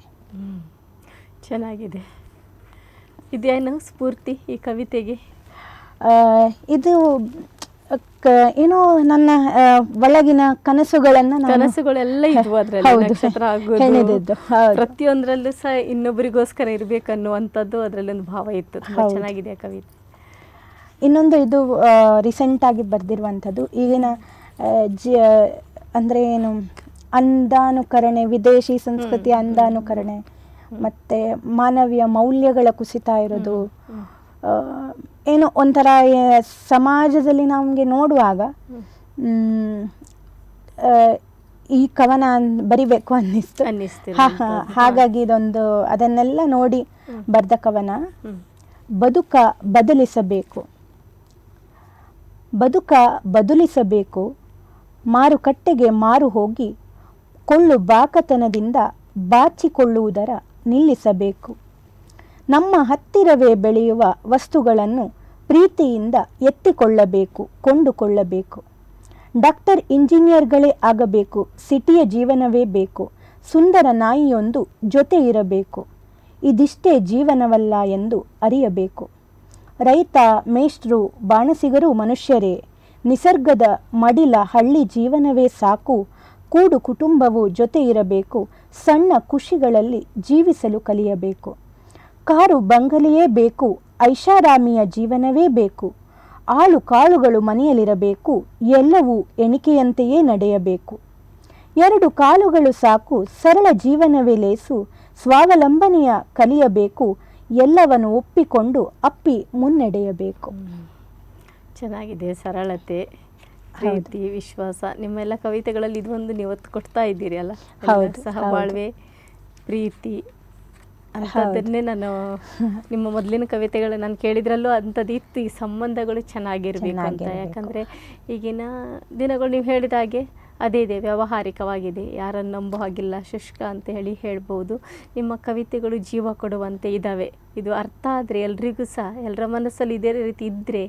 ಚೆನ್ನಾಗಿದೆ. ಇದೇನು ಸ್ಫೂರ್ತಿ ಈ ಕವಿತೆಗೆ? ಇದು ಕ- ಏನೋ ನನ್ನ ಒಳಗಿನ ಕನಸುಗಳನ್ನ ಕನಸುಗಳೆಲ್ಲ ಇದ್ವು ಅದ್ರಲ್ಲಿ. ನಕ್ಷತ್ರ ಆಗೋದು ಪ್ರತಿಯೊಂದರಲ್ಲೂ ಸಹ ಇನ್ನೊಬ್ಬರಿಗೋಸ್ಕರ ಇರ್ಬೇಕನ್ನುವಂಥದ್ದು ಅದರಲ್ಲಿ ಒಂದು ಭಾವ ಇತ್ತು. ತುಂಬಾ ಚೆನ್ನಾಗಿದೆ ಆ ಕವಿತೆ. ಇನ್ನೊಂದು ಇದು ರೀಸೆಂಟಾಗಿ ಬರೆದಿರುವಂಥದ್ದು ಈಗಿನ ಜಿ ಅಂದರೆ ಏನು ಅಂಧಾನುಕರಣೆ ವಿದೇಶಿ ಸಂಸ್ಕೃತಿಯ ಅಂಧಾನುಕರಣೆ ಮತ್ತು ಮಾನವೀಯ ಮೌಲ್ಯಗಳ ಕುಸಿತ ಇರೋದು ಏನೋ ಒಂಥರ ಸಮಾಜದಲ್ಲಿ ನಮಗೆ ನೋಡುವಾಗ ಈ ಕವನ ಬರಿಬೇಕು ಅನ್ನಿಸ್ತು. ಹಾಗಾಗಿ ಇದೊಂದು ಅದನ್ನೆಲ್ಲ ನೋಡಿ ಬರೆದ ಕವನ ಬದುಕ ಬದಲಿಸಬೇಕು. ಬದುಕ ಬದಲಿಸಬೇಕು. ಮಾರುಕಟ್ಟೆಗೆ ಮಾರು ಹೋಗಿ ಕೊಳ್ಳು ಬಾಕತನದಿಂದ ಬಾಚಿಕೊಳ್ಳುವುದರ ನಿಲ್ಲಿಸಬೇಕು. ನಮ್ಮ ಹತ್ತಿರವೇ ಬೆಳೆಯುವ ವಸ್ತುಗಳನ್ನು ಪ್ರೀತಿಯಿಂದ ಎತ್ತಿಕೊಳ್ಳಬೇಕು, ಕೊಂಡುಕೊಳ್ಳಬೇಕು. ಡಾಕ್ಟರ್ ಇಂಜಿನಿಯರ್ಗಳೇ ಆಗಬೇಕು, ಸಿಟಿಯ ಜೀವನವೇ ಬೇಕು, ಸುಂದರ ನಾಯಿಯೊಂದು ಜೊತೆ ಇರಬೇಕು ಇದಿಷ್ಟೇ ಜೀವನವಲ್ಲ ಎಂದು ಅರಿಯಬೇಕು. ರೈತ, ಮೇಷ್ಟ್ರು, ಬಾಣಸಿಗರು, ಮನುಷ್ಯರೇ, ನಿಸರ್ಗದ ಮಡಿಲ ಹಳ್ಳಿ ಜೀವನವೇ ಸಾಕು. ಕೂಡು ಕುಟುಂಬವು ಜೊತೆ ಇರಬೇಕು. ಸಣ್ಣ ಖುಷಿಗಳಲ್ಲಿ ಜೀವಿಸಲು ಕಲಿಯಬೇಕು. ಕಾರು ಬಂಗಲೆಯೇ ಬೇಕು. ಐಷಾರಾಮಿಯ ಜೀವನವೇ ಬೇಕು. ಆಳು ಕಾಳುಗಳು ಮನೆಯಲ್ಲಿರಬೇಕು. ಎಲ್ಲವೂ ಎಣಿಕೆಯಂತೆಯೇ ನಡೆಯಬೇಕು. ಎರಡು ಕಾಲುಗಳು ಸಾಕು. ಸರಳ ಜೀವನವೇ ಲೇಸು. ಸ್ವಾವಲಂಬನೆಯ ಕಲಿಯಬೇಕು. ಎಲ್ಲವನ್ನು ಒಪ್ಪಿಕೊಂಡು ಅಪ್ಪಿ ಮುನ್ನಡೆಯಬೇಕು. ಚೆನ್ನಾಗಿದೆ ಸರಳತೆ ಪ್ರೀತಿ ವಿಶ್ವಾಸ. ನಿಮ್ಮೆಲ್ಲ ಕವಿತೆಗಳಲ್ಲಿ ಇದೊಂದು ನೀವು ಒತ್ತು ಕೊಡ್ತಾ ಇದ್ದೀರಿ ಅಲ್ಲ? ಹೌದು, ಸಹ ಬಾಳ್ವೆ ಪ್ರೀತಿ ಅಂತದನ್ನೇ ನಾನು ನಿಮ್ಮ ಮೊದಲಿನ ಕವಿತೆಗಳು ನಾನು ಕೇಳಿದ್ರಲ್ಲೂ ಅಂಥದ್ದು ಇತ್ತು. ಈ ಸಂಬಂಧಗಳು ಚೆನ್ನಾಗಿರ್ಬೇಕು ಅಂತ. ಯಾಕಂದರೆ ಯಾಕಂದ್ರೆ ಈಗಿನ ದಿನಗಳು ನೀವು ಹೇಳಿದ ಹಾಗೆ ಅದೇ ಇದೆ ವ್ಯಾವಹಾರಿಕವಾಗಿದೆ. ಯಾರನ್ನು ನಂಬೋ ಹಾಗಿಲ್ಲ. ಶುಷ್ಕ ಅಂತ ಹೇಳಿ ಹೇಳ್ಬೋದು. ನಿಮ್ಮ ಕವಿತೆಗಳು ಜೀವ ಕೊಡುವಂತೆ ಇದ್ದಾವೆ ಇದು ಅರ್ಥ ಆದರೆ ಎಲ್ರಿಗೂ ಸಹ ಎಲ್ಲರ ಮನಸ್ಸಲ್ಲಿ ಇದೇ ರೀತಿ ಇದ್ದರೆ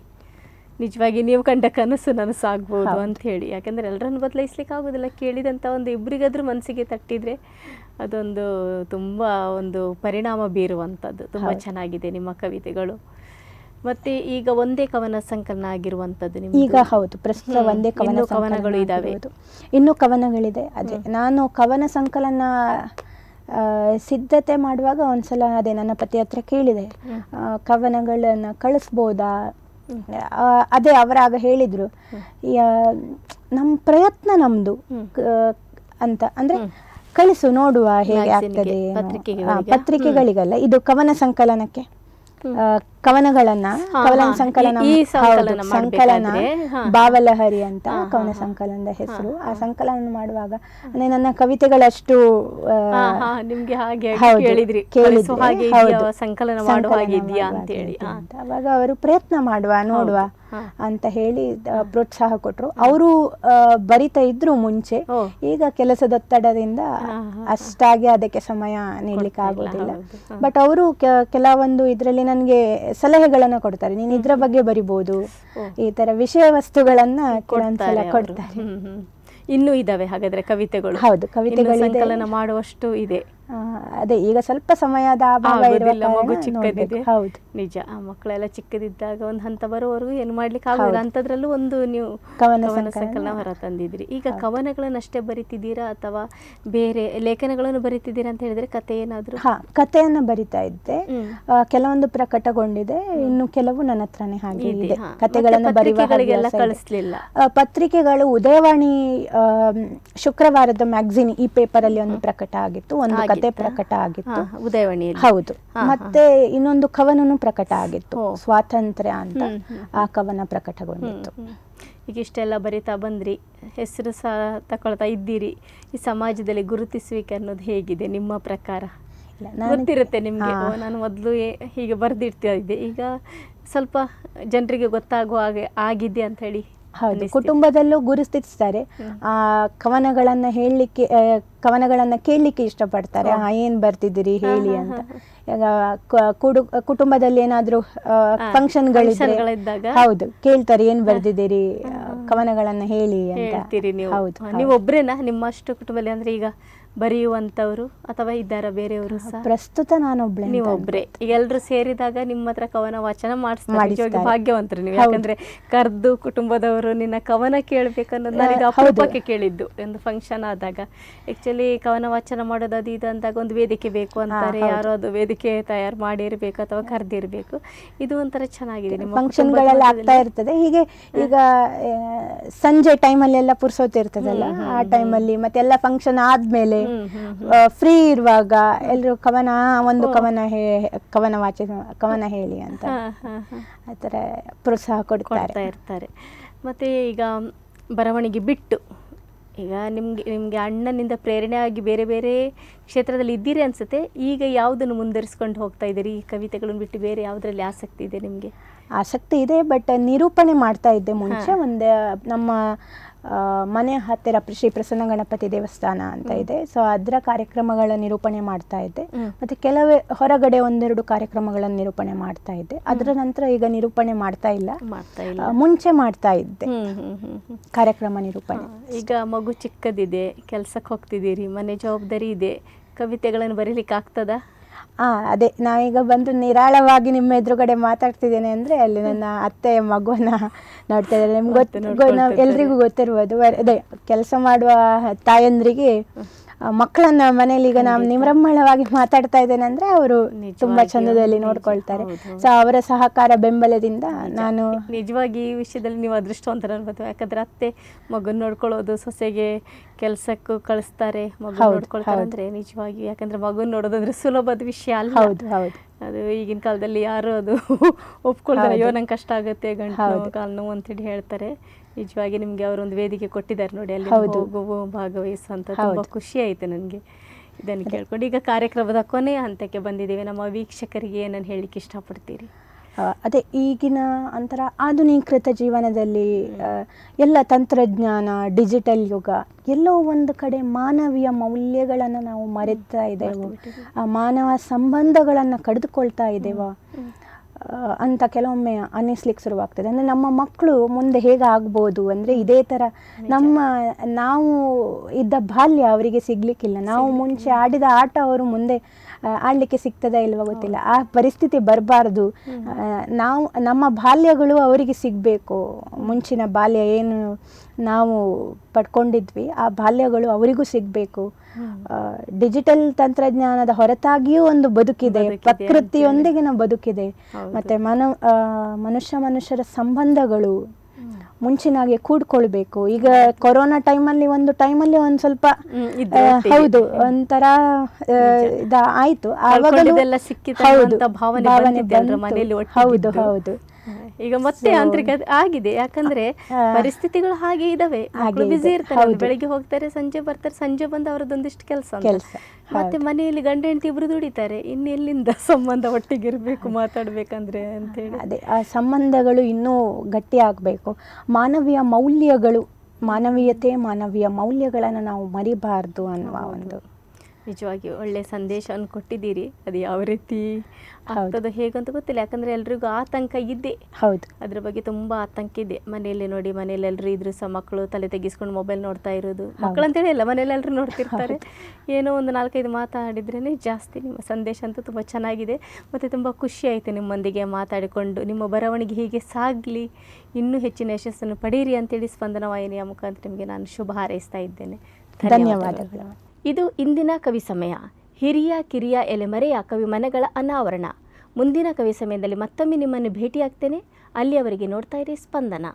ನಿಜವಾಗಿ ನೀವು ಕಂಡ ಕನಸು ನನಸು ಆಗ್ಬೋದು ಅಂತ ಹೇಳಿ. ಯಾಕಂದ್ರೆ ಎಲ್ಲರನ್ನು ಬದಲಾಯಿಸ್ಲಿಕ್ಕೆ ಆಗೋದಿಲ್ಲ. ಕೇಳಿದಂಥ ಒಂದು ಇಬ್ಬರಿಗಾದ್ರೂ ಮನಸ್ಸಿಗೆ ತಟ್ಟಿದ್ರೆ ಅದೊಂದು ತುಂಬ ಒಂದು ಪರಿಣಾಮ ಬೀರುವಂಥದ್ದು. ತುಂಬ ಚೆನ್ನಾಗಿದೆ ನಿಮ್ಮ ಕವಿತೆಗಳು. ಮತ್ತೆ ಈಗ ಒಂದೇ ಕವನ ಸಂಕಲನ ಆಗಿರುವಂತದ್ದು ಈಗ ಹೌದು ಪ್ರಸ್ತುತ ಒಂದೇ ಕವನ ಕವನಗಳು ಇದಾವೆ. ಇನ್ನು ಕವನಗಳಿದೆ ಅದೇ. ನಾನು ಕವನ ಸಂಕಲನ ಸಿದ್ಧತೆ ಮಾಡುವಾಗ ಒಂದ್ಸಲ ಅದೇ ನನ್ನ ಪತಿ ಹತ್ರ ಕೇಳಿದೆ. ಕವನಗಳನ್ನ ಕಳಿಸ್ಬೋದಾ? ಅದೇ ಅವರಾಗ ಹೇಳಿದ್ರು. ನಮ್ಮ ಪ್ರಯತ್ನ ನಮ್ದು. ಅಂತ. ಅಂದ್ರೆ ಕಳಿಸು ನೋಡುವ ಹೇಗೆ ಆಗ್ತದೆ ಪತ್ರಿಕೆಗಳಿಗಲ್ಲ ಇದು ಕವನ ಸಂಕಲನಕ್ಕೆ. ಕವನಗಳನ್ನ ಕವನ ಸಂಕಲನ ಸಂಕಲನ. ಬಾವಲಹರಿ ಅಂತ ಕವನ ಸಂಕಲನದ ಹೆಸರು. ಆ. ಸಂಕಲನ ಮಾಡುವಾಗ ಅಂದ್ರೆ ನನ್ನ ಕವಿತೆಗಳಷ್ಟು ನಿಮ್ಗೆ ಹಾಗೆ ಕೇಳಿದ್ರಿ. ಸಂಕಲನ ಮಾಡೋ ಹಾಗೆ ಇದೆಯಾ ಮಾಡುವ ಅಂತ ಹೇಳಿ. ಅವಾಗ ಅವರು ಪ್ರಯತ್ನ ಮಾಡುವ ನೋಡುವ ಅಂತ ಹೇಳಿ ಪ್ರೋತ್ಸಾಹ ಕೊಟ್ರು. ಅವರು ಬರಿತಾ ಇದ್ರು ಮುಂಚೆ. ಈಗ ಕೆಲಸದೊತ್ತಡದಿಂದ ಅಷ್ಟಾಗಿ ಅದಕ್ಕೆ ಸಮಯ ನೀಡ್ಲಿಕ್ಕೆ ಆಗೋದಿಲ್ಲ ಬಟ್ ಅವರು ಕೆಲವೊಂದು ಇದರಲ್ಲಿ ನನಗೆ ಸಲಹೆಗಳನ್ನ ಕೊಡ್ತಾರೆ. ನೀನು ಇದ್ರ ಬಗ್ಗೆ ಬರಿಬೋದು. ಈ ತರ ವಿಷಯ ವಸ್ತುಗಳನ್ನ ಕೆಲವೊಂದ್ಸಲ ಕೊಡ್ತಾರೆ ಇನ್ನು ಇದಾವೆ ಹಾಗಾದ್ರೆ ಕವಿತೆಗಳು. ಹೌದು, ಕವಿತೆಗಳು ಮಾಡುವಷ್ಟು ಇದೆ. ಅದೇ ಈಗ ಸ್ವಲ್ಪ ಸಮಯದ ಮಗು ಚಿಕ್ಕದಿದೆ. ಹೌದು. ನಿಜ ಆ ಮಕ್ಕಳೆಲ್ಲ ಚಿಕ್ಕದಿದ್ದಾಗ ಒಂದು ಹಂತ ಬರೋವರೆಗೂ ಏನು ಮಾಡ್ಲಿಕ್ಕೆ ಆಗೋದಿಲ್ಲ. ಅಂತದ್ರಲ್ಲೂ ಅಂಥದ್ರಲ್ಲೂ ಒಂದು ನೀವು ಕವನ ಸಂಕಲನ. ಹೊರ ತಂದಿದ್ರಿ. ಈಗ ಕವನಗಳನ್ನಷ್ಟೇ ಬರಿತಿದ್ದೀರಾ ಅಥವಾ ಬೇರೆ ಲೇಖನಗಳನ್ನು ಬರಿತಿದ್ದೀರಾ ಅಂತ ಹೇಳಿದ್ರೆ ಕತೆ ಏನಾದ್ರು? ಹಾ ಕಥೆಯನ್ನ ಬರಿತಾ ಇದ್ದೆ. ಕೆಲವೊಂದು ಪ್ರಕಟಗೊಂಡಿದೆ. ಇನ್ನು ಕೆಲವು ನನ್ನ ಹತ್ರನೇ ಹಾಗೆ ಇದೆ, ಕಥೆಗಳನ್ನು ಬರೆಯುವ. ಕಳಿಸ್ಲಿಲ್ಲ? ಪತ್ರಿಕೆಗಳು ಉದಯವಾಣಿ ಶುಕ್ರವಾರದ ಮ್ಯಾಗ್ಝಿನ್ ಈ ಪೇಪರ್ ಅಲ್ಲಿ ಒಂದು ಪ್ರಕಟ ಆಗಿತ್ತು. ಒಂದು ಕತೆ ಪ್ರಕಟ ಆಗಿತ್ತು. ಉದಯವಾಣಿ ಉದಯವಾಣಿಯಲ್ಲಿ. ಹೌದು. ಮತ್ತೆ ಇನ್ನೊಂದು ಕವನನು ಪ್ರಕಟ ಆಗಿತ್ತು. ಸ್ವಾತಂತ್ರ್ಯ ಅಂತ ಆ ಕವನ ಪ್ರಕಟಗೊಂಡಿತ್ತು. ಈಗ ಇಷ್ಟೆಲ್ಲ ಬರಿತಾ ಬಂದ್ರಿ. ಹೆಸರು ಸಹ ತಕೊಳ್ತಾ ಇದ್ದೀರಿ. ಈ ಸಮಾಜದಲ್ಲಿ ಗುರುತಿಸುವಿಕೆ ಅನ್ನೋದು ಹೇಗಿದೆ? ನಿಮ್ಮ ಪ್ರಕಾರ? ಗೊತ್ತಿರುತ್ತೆ ನಿಮಗೆ. ನಾನು ಮೊದಲು ಹೀಗೆ ಬರೆದಿಡ್ತಾ ಇದ್ದೆ. ಈಗ ಸ್ವಲ್ಪ ಜನರಿಗೆ ಗೊತ್ತಾಗುವ ಹಾಗೆ ಆಗಿದೆ ಅಂತ ಹೇಳಿ ಹೌದು ಕುಟುಂಬದಲ್ಲೂ ಗುರುತಿಸ್ತಾರೆ. ಆ ಕವನಗಳನ್ನ ಹೇಳಲಿಕ್ಕೆ ಕವನಗಳನ್ನ ಕೇಳಲಿಕ್ಕೆ ಇಷ್ಟಪಡ್ತಾರೆ. ಹಾ ಆ ಏನ್ ಬರ್ತಿದ್ದೀರಿ ಹೇಳಿ ಅಂತ. ಕುಡು ಕುಟುಂಬದಲ್ಲಿ ಏನಾದ್ರೂ ಫಂಕ್ಷನ್ ಫಂಕ್ಷನ್ಗಳಿದ್ರೆ? ಹೌದು ಕೇಳ್ತಾರೆ ಏನ್ ಬರ್ದಿದ್ದೀರಿ ಕವನಗಳನ್ನ ಹೇಳಿ ಅಂತ. ಹೌದು ಹಾ, ಹೌದು. ನೀವು ಒಬ್ರೇನಾ ನಿಮ್ಮಷ್ಟು ಕುಟುಂಬದಲ್ಲಿ? ಅಂದ್ರೆ ಈಗ ಬರೆಯುವಂಥವ್ರು ಅಥವಾ ಇದ್ದಾರ ಬೇರೆಯವರು ಪ್ರಸ್ತುತ ನಾನು ನೀವೊಬ್ರೆ. ಎಲ್ಲರೂ ಸೇರಿದಾಗ ನಿಮ್ಮ ಹತ್ರ ಕವನ ವಾಚನ ಮಾಡಿಸ್ತಾರೆ. ಭಾಗ್ಯವಂತರು ನೀವು. ಯಾಕಂದ್ರೆ ಕರೆದು ಕುಟುಂಬದವರು ನಿನ್ನ ಕವನ ಕೇಳಬೇಕನ್ನೋದು ನಾನು ಇದು ಆ, ಅಪರೂಪಕ್ಕೆ ಕೇಳಿದ್ದು ಒಂದು ಫಂಕ್ಷನ್ ಆದಾಗ. ಆಕ್ಚುಲಿ ಕವನ ವಾಚನ ಮಾಡೋದು ಅದು ಇದು ಅಂದಾಗ ಒಂದು ವೇದಿಕೆ ಬೇಕು ಅಂತಾರೆ. ಯಾರೋ ಅದು ವೇದಿಕೆ ತಯಾರು ಮಾಡಿರ್ಬೇಕು ಅಥವಾ ಕರೆದಿರ್ಬೇಕು. ಇದು ಒಂಥರ ಚೆನ್ನಾಗಿದೆ. ನಿಮ್ಮ ಫಂಕ್ಷನ್ಗಳೆಲ್ಲ ಆಗ್ತಾ ಇರ್ತದೆ. ಹೀಗೆ ಈಗ ಸಂಜೆ ಟೈಮಲ್ಲೆಲ್ಲ ಪುರ್ಸೋತಿರ್ತದಲ್ಲ ಆ ಟೈಮಲ್ಲಿ ಮತ್ತೆ ಎಲ್ಲ ಫಂಕ್ಷನ್ ಆದ್ಮೇಲೆ ಫ್ರೀ ಇರುವಾಗ ಎಲ್ಲರೂ ಕವನ ಒಂದು ಕವನ ಹೇ ಕವನ ವಾಚ ಕವನ ಹೇಳಿ ಅಂತ. ಆ ಥರ ಪ್ರೋತ್ಸಾಹ ಕೊಡ್ತಾರೆ. ಕೊಡ್ತಾ ಇರ್ತಾರೆ. ಮತ್ತು ಈಗ ಬರವಣಿಗೆ ಬಿಟ್ಟು ಈಗ ನಿಮಗೆ ನಿಮಗೆ ಅಣ್ಣನಿಂದ ಪ್ರೇರಣೆ ಆಗಿ ಬೇರೆ ಬೇರೆ ಕ್ಷೇತ್ರದಲ್ಲಿ ಇದ್ದೀರಿ ಅನಿಸುತ್ತೆ. ಈಗ ಯಾವುದನ್ನು ಮುಂದುವರಿಸ್ಕೊಂಡು ಹೋಗ್ತಾ ಇದ್ದೀರಿ? ಈ ಕವಿತೆಗಳನ್ನು ಬಿಟ್ಟು ಬೇರೆ ಯಾವುದರಲ್ಲಿ ಆಸಕ್ತಿ ಇದೆ ನಿಮಗೆ? ಆಸಕ್ತಿ ಇದೆ ಬಟ್ ನಿರೂಪಣೆ ಮಾಡ್ತಾ ಇದ್ದೆ ಮುಂಚೆ. ಒಂದು ನಮ್ಮ ಮನೆ ಹತ್ತಿರ ಶ್ರೀ ಪ್ರಸನ್ನ ಗಣಪತಿ ದೇವಸ್ಥಾನ ಅಂತ ಇದೆ. ಸೊ ಅದರ ಕಾರ್ಯಕ್ರಮಗಳ ನಿರೂಪಣೆ ಮಾಡ್ತಾ ಇದ್ದೆ. ಮತ್ತೆ ಕೆಲವೇ ಹೊರಗಡೆ ಒಂದೆರಡು ಕಾರ್ಯಕ್ರಮಗಳನ್ನು ನಿರೂಪಣೆ ಮಾಡ್ತಾ ಇದ್ದೆ ಅದರ ನಂತರ ಈಗ ನಿರೂಪಣೆ ಮಾಡ್ತಾ ಇಲ್ಲ. ಮುಂಚೆ ಮಾಡ್ತಾ ಇದ್ದೆ. ಕಾರ್ಯಕ್ರಮ ನಿರೂಪಣೆ. ಈಗ ಮಗು ಚಿಕ್ಕದಿದೆ. ಕೆಲಸಕ್ಕೆ ಹೋಗ್ತಿದ್ದೀರಿ. ಮನೆ ಜವಾಬ್ದಾರಿ ಇದೆ. ಕವಿತೆಗಳನ್ನು ಬರೀಲಿಕ್ಕೆ ಆಗ್ತದಾ? ಆ ಅದೇ ನಾವೀಗ ಬಂದು ನಿರಾಳವಾಗಿ ನಿಮ್ಮ ಎದುರುಗಡೆ ಮಾತಾಡ್ತಿದ್ದೇನೆ ಅಂದ್ರೆ ಅಲ್ಲಿ ನನ್ನ ಅತ್ತೆಯ ಮಗುವನ್ನ ನೋಡ್ತಾ ಇದ್ದಾರೆ. ನಿಮ್ಗೆ ಗೊತ್ತು ನಾವು ಎಲ್ರಿಗೂ ಗೊತ್ತಿರ್ಬೋದು. ಅದೇ ಕೆಲಸ ಮಾಡುವ ತಾಯಂದ್ರಿಗೆ ಮಕ್ಕಳನ್ನ ಮನೇಲಿ ಈಗ ನಾವು ನಿಮ್ರಮ್ಮಳವಾಗಿ ಮಾತಾಡ್ತಾ ಇದ್ದೇನೆ ಅಂದ್ರೆ ಅವರು ತುಂಬಾ ಚಂದದಲ್ಲಿ ನೋಡ್ಕೊಳ್ತಾರೆ. ಸೊ ಅವರ ಸಹಕಾರ ಬೆಂಬಲದಿಂದ ನಾನು ನಿಜವಾಗಿ ಈ ವಿಷಯದಲ್ಲಿ ನೀವು ಅದೃಷ್ಟವಂತರ ಅನ್ಬೋದು. ಯಾಕಂದ್ರೆ ಅತ್ತೆ ಮಗನ್ ನೋಡ್ಕೊಳ್ಳೋದು ಸೊಸೆಗೆ ಕೆಲ್ಸಕ್ಕೂ ಕಳಿಸ್ತಾರೆ ಮಗು ನೋಡ್ಕೊಳ್ತಾರೆ. ಅಂದ್ರೆ ನಿಜವಾಗಿ ಯಾಕಂದ್ರೆ ಮಗುನ್ ನೋಡೋದಂದ್ರೆ ಸುಲಭದ ವಿಷಯ ಅಲ್ಲ. ಹೌದು ಹೌದು. ಅದು ಈಗಿನ ಕಾಲದಲ್ಲಿ ಯಾರು ಅದು ಒಪ್ಕೊಳ್ತಾರೆ. ಅಯ್ಯೋ ನಂಗೆ ಕಷ್ಟ ಆಗುತ್ತೆ ಗಂಟು ಕಾಲು ನೋವು ಅಂತೇಳಿ ಹೇಳ್ತಾರೆ. ನಿಜವಾಗಿ ಅವರು ಒಂದು ವೇದಿಕೆ ಕೊಟ್ಟಿದ್ದಾರೆ ನೋಡಿ ಅಲ್ಲಿ. ಹೋಗುವ ಭಾಗವಹಿಸುವಂತ ತುಂಬಾ ಖುಷಿ ಆಯ್ತು ನನಗೆ ಇದನ್ನು ಕೇಳ್ಕೊಂಡು. ಈಗ ಕಾರ್ಯಕ್ರಮದ ಕೊನೆಯ ಹಂತಕ್ಕೆ ಬಂದಿದ್ದೇವೆ. ನಮ್ಮ ವೀಕ್ಷಕರಿಗೆ ಏನನ್ನು ಹೇಳಲಿಕ್ಕೆ ಇಷ್ಟಪಡ್ತೀರಿ? ಅದೇ ಈಗಿನ ಅಂತರ ಆಧುನೀಕೃತ ಜೀವನದಲ್ಲಿ ಎಲ್ಲ ತಂತ್ರಜ್ಞಾನ ಡಿಜಿಟಲ್ ಯುಗ ಎಲ್ಲೋ ಒಂದು ಕಡೆ ಮಾನವೀಯ ಮೌಲ್ಯಗಳನ್ನು ನಾವು ಮರೆತಾ ಇದ್ದೇವೆ ಆ ಮಾನವ ಸಂಬಂಧಗಳನ್ನು ಕಡಿದುಕೊಳ್ತಾ ಇದ್ದೇವ ಅಂತ ಕೆಲವೊಮ್ಮೆ ಅನ್ನಿಸ್ಲಿಕ್ಕೆ ಶುರುವಾಗ್ತದೆ. ಅಂದರೆ ನಮ್ಮ ಮಕ್ಕಳು ಮುಂದೆ ಹೇಗೆ ಆಗ್ಬೋದು ಅಂದರೆ ಇದೇ ಥರ ನಮ್ಮ ನಾವು ಇದ್ದ ಬಾಲ್ಯ ಅವರಿಗೆ ಸಿಗ್ಲಿಕ್ಕಿಲ್ಲ. ನಾವು ಮುಂಚೆ ಆಡಿದ ಆಟ ಅವರು ಮುಂದೆ ಆಡಲಿಕ್ಕೆ ಸಿಗ್ತದೆ ಇಲ್ವ ಗೊತ್ತಿಲ್ಲ. ಆ ಪರಿಸ್ಥಿತಿ ಬರಬಾರ್ದು. ನಾವು ನಮ್ಮ ಬಾಲ್ಯಗಳು ಅವರಿಗೆ ಸಿಗಬೇಕು. ಮುಂಚಿನ ಬಾಲ್ಯ ಏನು ನಾವು ಪಡ್ಕೊಂಡಿದ್ವಿ ಆ ಬಾಲ್ಯಗಳು ಅವರಿಗೂ ಸಿಗಬೇಕು. ಡಿಜಿಟಲ್ ತಂತ್ರಜ್ಞಾನದ ಹೊರತಾಗಿಯೂ ಒಂದು ಬದುಕಿದೆ. ಪ್ರಕೃತಿಯೊಂದಿಗಿನ ಬದುಕಿದೆ. ಮತ್ತೆ ಮನ ಮನುಷ್ಯ ಮನುಷ್ಯರ ಸಂಬಂಧಗಳು ಮುಂಚಿನಾಗೆ ಕೂಡ್ಕೊಳ್ಬೇಕು. ಈಗ ಕೊರೋನಾ ಟೈಮಲ್ಲಿ ಒಂದು ಟೈಮಲ್ಲಿ ಒಂದು ಸ್ವಲ್ಪ. ಹೌದು ಒಂಥರ ಆಯ್ತು. ಮನೆಯಲ್ಲಿ ಹೌದು ಹೌದು. ಈಗ ಮತ್ತೆ ಯಾಂತ್ರಿಕ ಆಗಿದೆ. ಯಾಕಂದ್ರೆ ಪರಿಸ್ಥಿತಿಗಳು ಹಾಗೆ ಇದಾವೆ. ಮಕ್ಕಳು ಬಿಸಿ ಇರ್ತಾರೆ. ಬೆಳಿಗ್ಗೆ ಹೋಗ್ತಾರೆ ಸಂಜೆ ಬರ್ತಾರೆ ಸಂಜೆ ಬಂದು ಅವರದೊಂದಿಷ್ಟು ಕೆಲಸ ಮತ್ತೆ ಮನೆಯಲ್ಲಿ ಗಂಡ ಹೆಂಡತಿ ಇಬ್ರು ದುಡಿತಾರೆ. ಇನ್ನೆಲ್ಲಿಂದ ಸಂಬಂಧ ಒಟ್ಟಿಗಿರ್ಬೇಕು ಮಾತಾಡ್ಬೇಕಂದ್ರೆ ಅಂತೇಳಿ ಅದೇ ಆ ಸಂಬಂಧಗಳು ಇನ್ನೂ ಗಟ್ಟಿಯಾಗಬೇಕು ಮಾನವೀಯ ಮೌಲ್ಯಗಳು ಮಾನವೀಯತೆ ಮಾನವೀಯ ಮೌಲ್ಯಗಳನ್ನು ನಾವು ಮರಿಬಾರ್ದು ಅನ್ನುವ ಒಂದು ನಿಜವಾಗಿ ಒಳ್ಳೆ ಸಂದೇಶವನ್ನು ಕೊಟ್ಟಿದ್ದೀರಿ. ಅದು ಯಾವ ರೀತಿ ಆಗ್ತದೋ ಹೇಗಂತ ಗೊತ್ತಿಲ್ಲ. ಯಾಕಂದ್ರೆ ಎಲ್ರಿಗೂ ಆತಂಕ ಇದೆ. ಹೌದು. ಅದ್ರ ಬಗ್ಗೆ ತುಂಬಾ ಆತಂಕ ಇದೆ. ಮನೆಯಲ್ಲಿ ನೋಡಿ ಮನೇಲಿ ಎಲ್ಲರೂ ಇದ್ರು ಸಹ ಮಕ್ಕಳು ತಲೆ ತೆಗಿಸ್ಕೊಂಡು ಮೊಬೈಲ್ ನೋಡ್ತಾ ಇರೋದು. ಮಕ್ಕಳು ಅಂತೇಳಿ ಇಲ್ಲ ಮನೇಲಿ ಎಲ್ಲರೂ ನೋಡ್ತಿರ್ತಾರೆ. ಏನೋ ಒಂದು ನಾಲ್ಕೈದು ಮಾತಾಡಿದ್ರೇ ಜಾಸ್ತಿ ನಿಮ್ಮ ಸಂದೇಶ ಅಂತೂ ತುಂಬ ಚೆನ್ನಾಗಿದೆ. ಮತ್ತು ತುಂಬ ಖುಷಿ ಆಯಿತು ನಿಮ್ಮೊಂದಿಗೆ ಮಾತಾಡಿಕೊಂಡು. ನಿಮ್ಮ ಬರವಣಿಗೆ ಹೀಗೆ ಸಾಗಲಿ ಇನ್ನೂ ಹೆಚ್ಚಿನ ಯಶಸ್ಸನ್ನು ಪಡೀರಿ ಅಂತೇಳಿ ಸ್ಪಂದನ ವಾಹಿನಿಯ ಮುಖಾಂತರ ನಿಮಗೆ ನಾನು ಶುಭ ಹಾರೈಸ್ತಾ ಇದ್ದೇನೆ. ಧನ್ಯವಾದಗಳು. ಇದು ಇಂದಿನ ಕವಿ ಸಮಯ. ಹಿರಿಯ, ಕಿರಿಯ ಎಲೆಮರೆಯ ಕವಿ ಮನೆಗಳ ಅನಾವರಣ. ಮುಂದಿನ ಕವಿ ಸಮಯದಲ್ಲಿ ಮತ್ತೊಮ್ಮೆ ನಿಮ್ಮನ್ನು ಭೇಟಿಯಾಗ್ತೇನೆ. ಅಲ್ಲಿಯವರೆಗೆ ನೋಡ್ತಾ ಇರಿ ಸ್ಪಂದನ.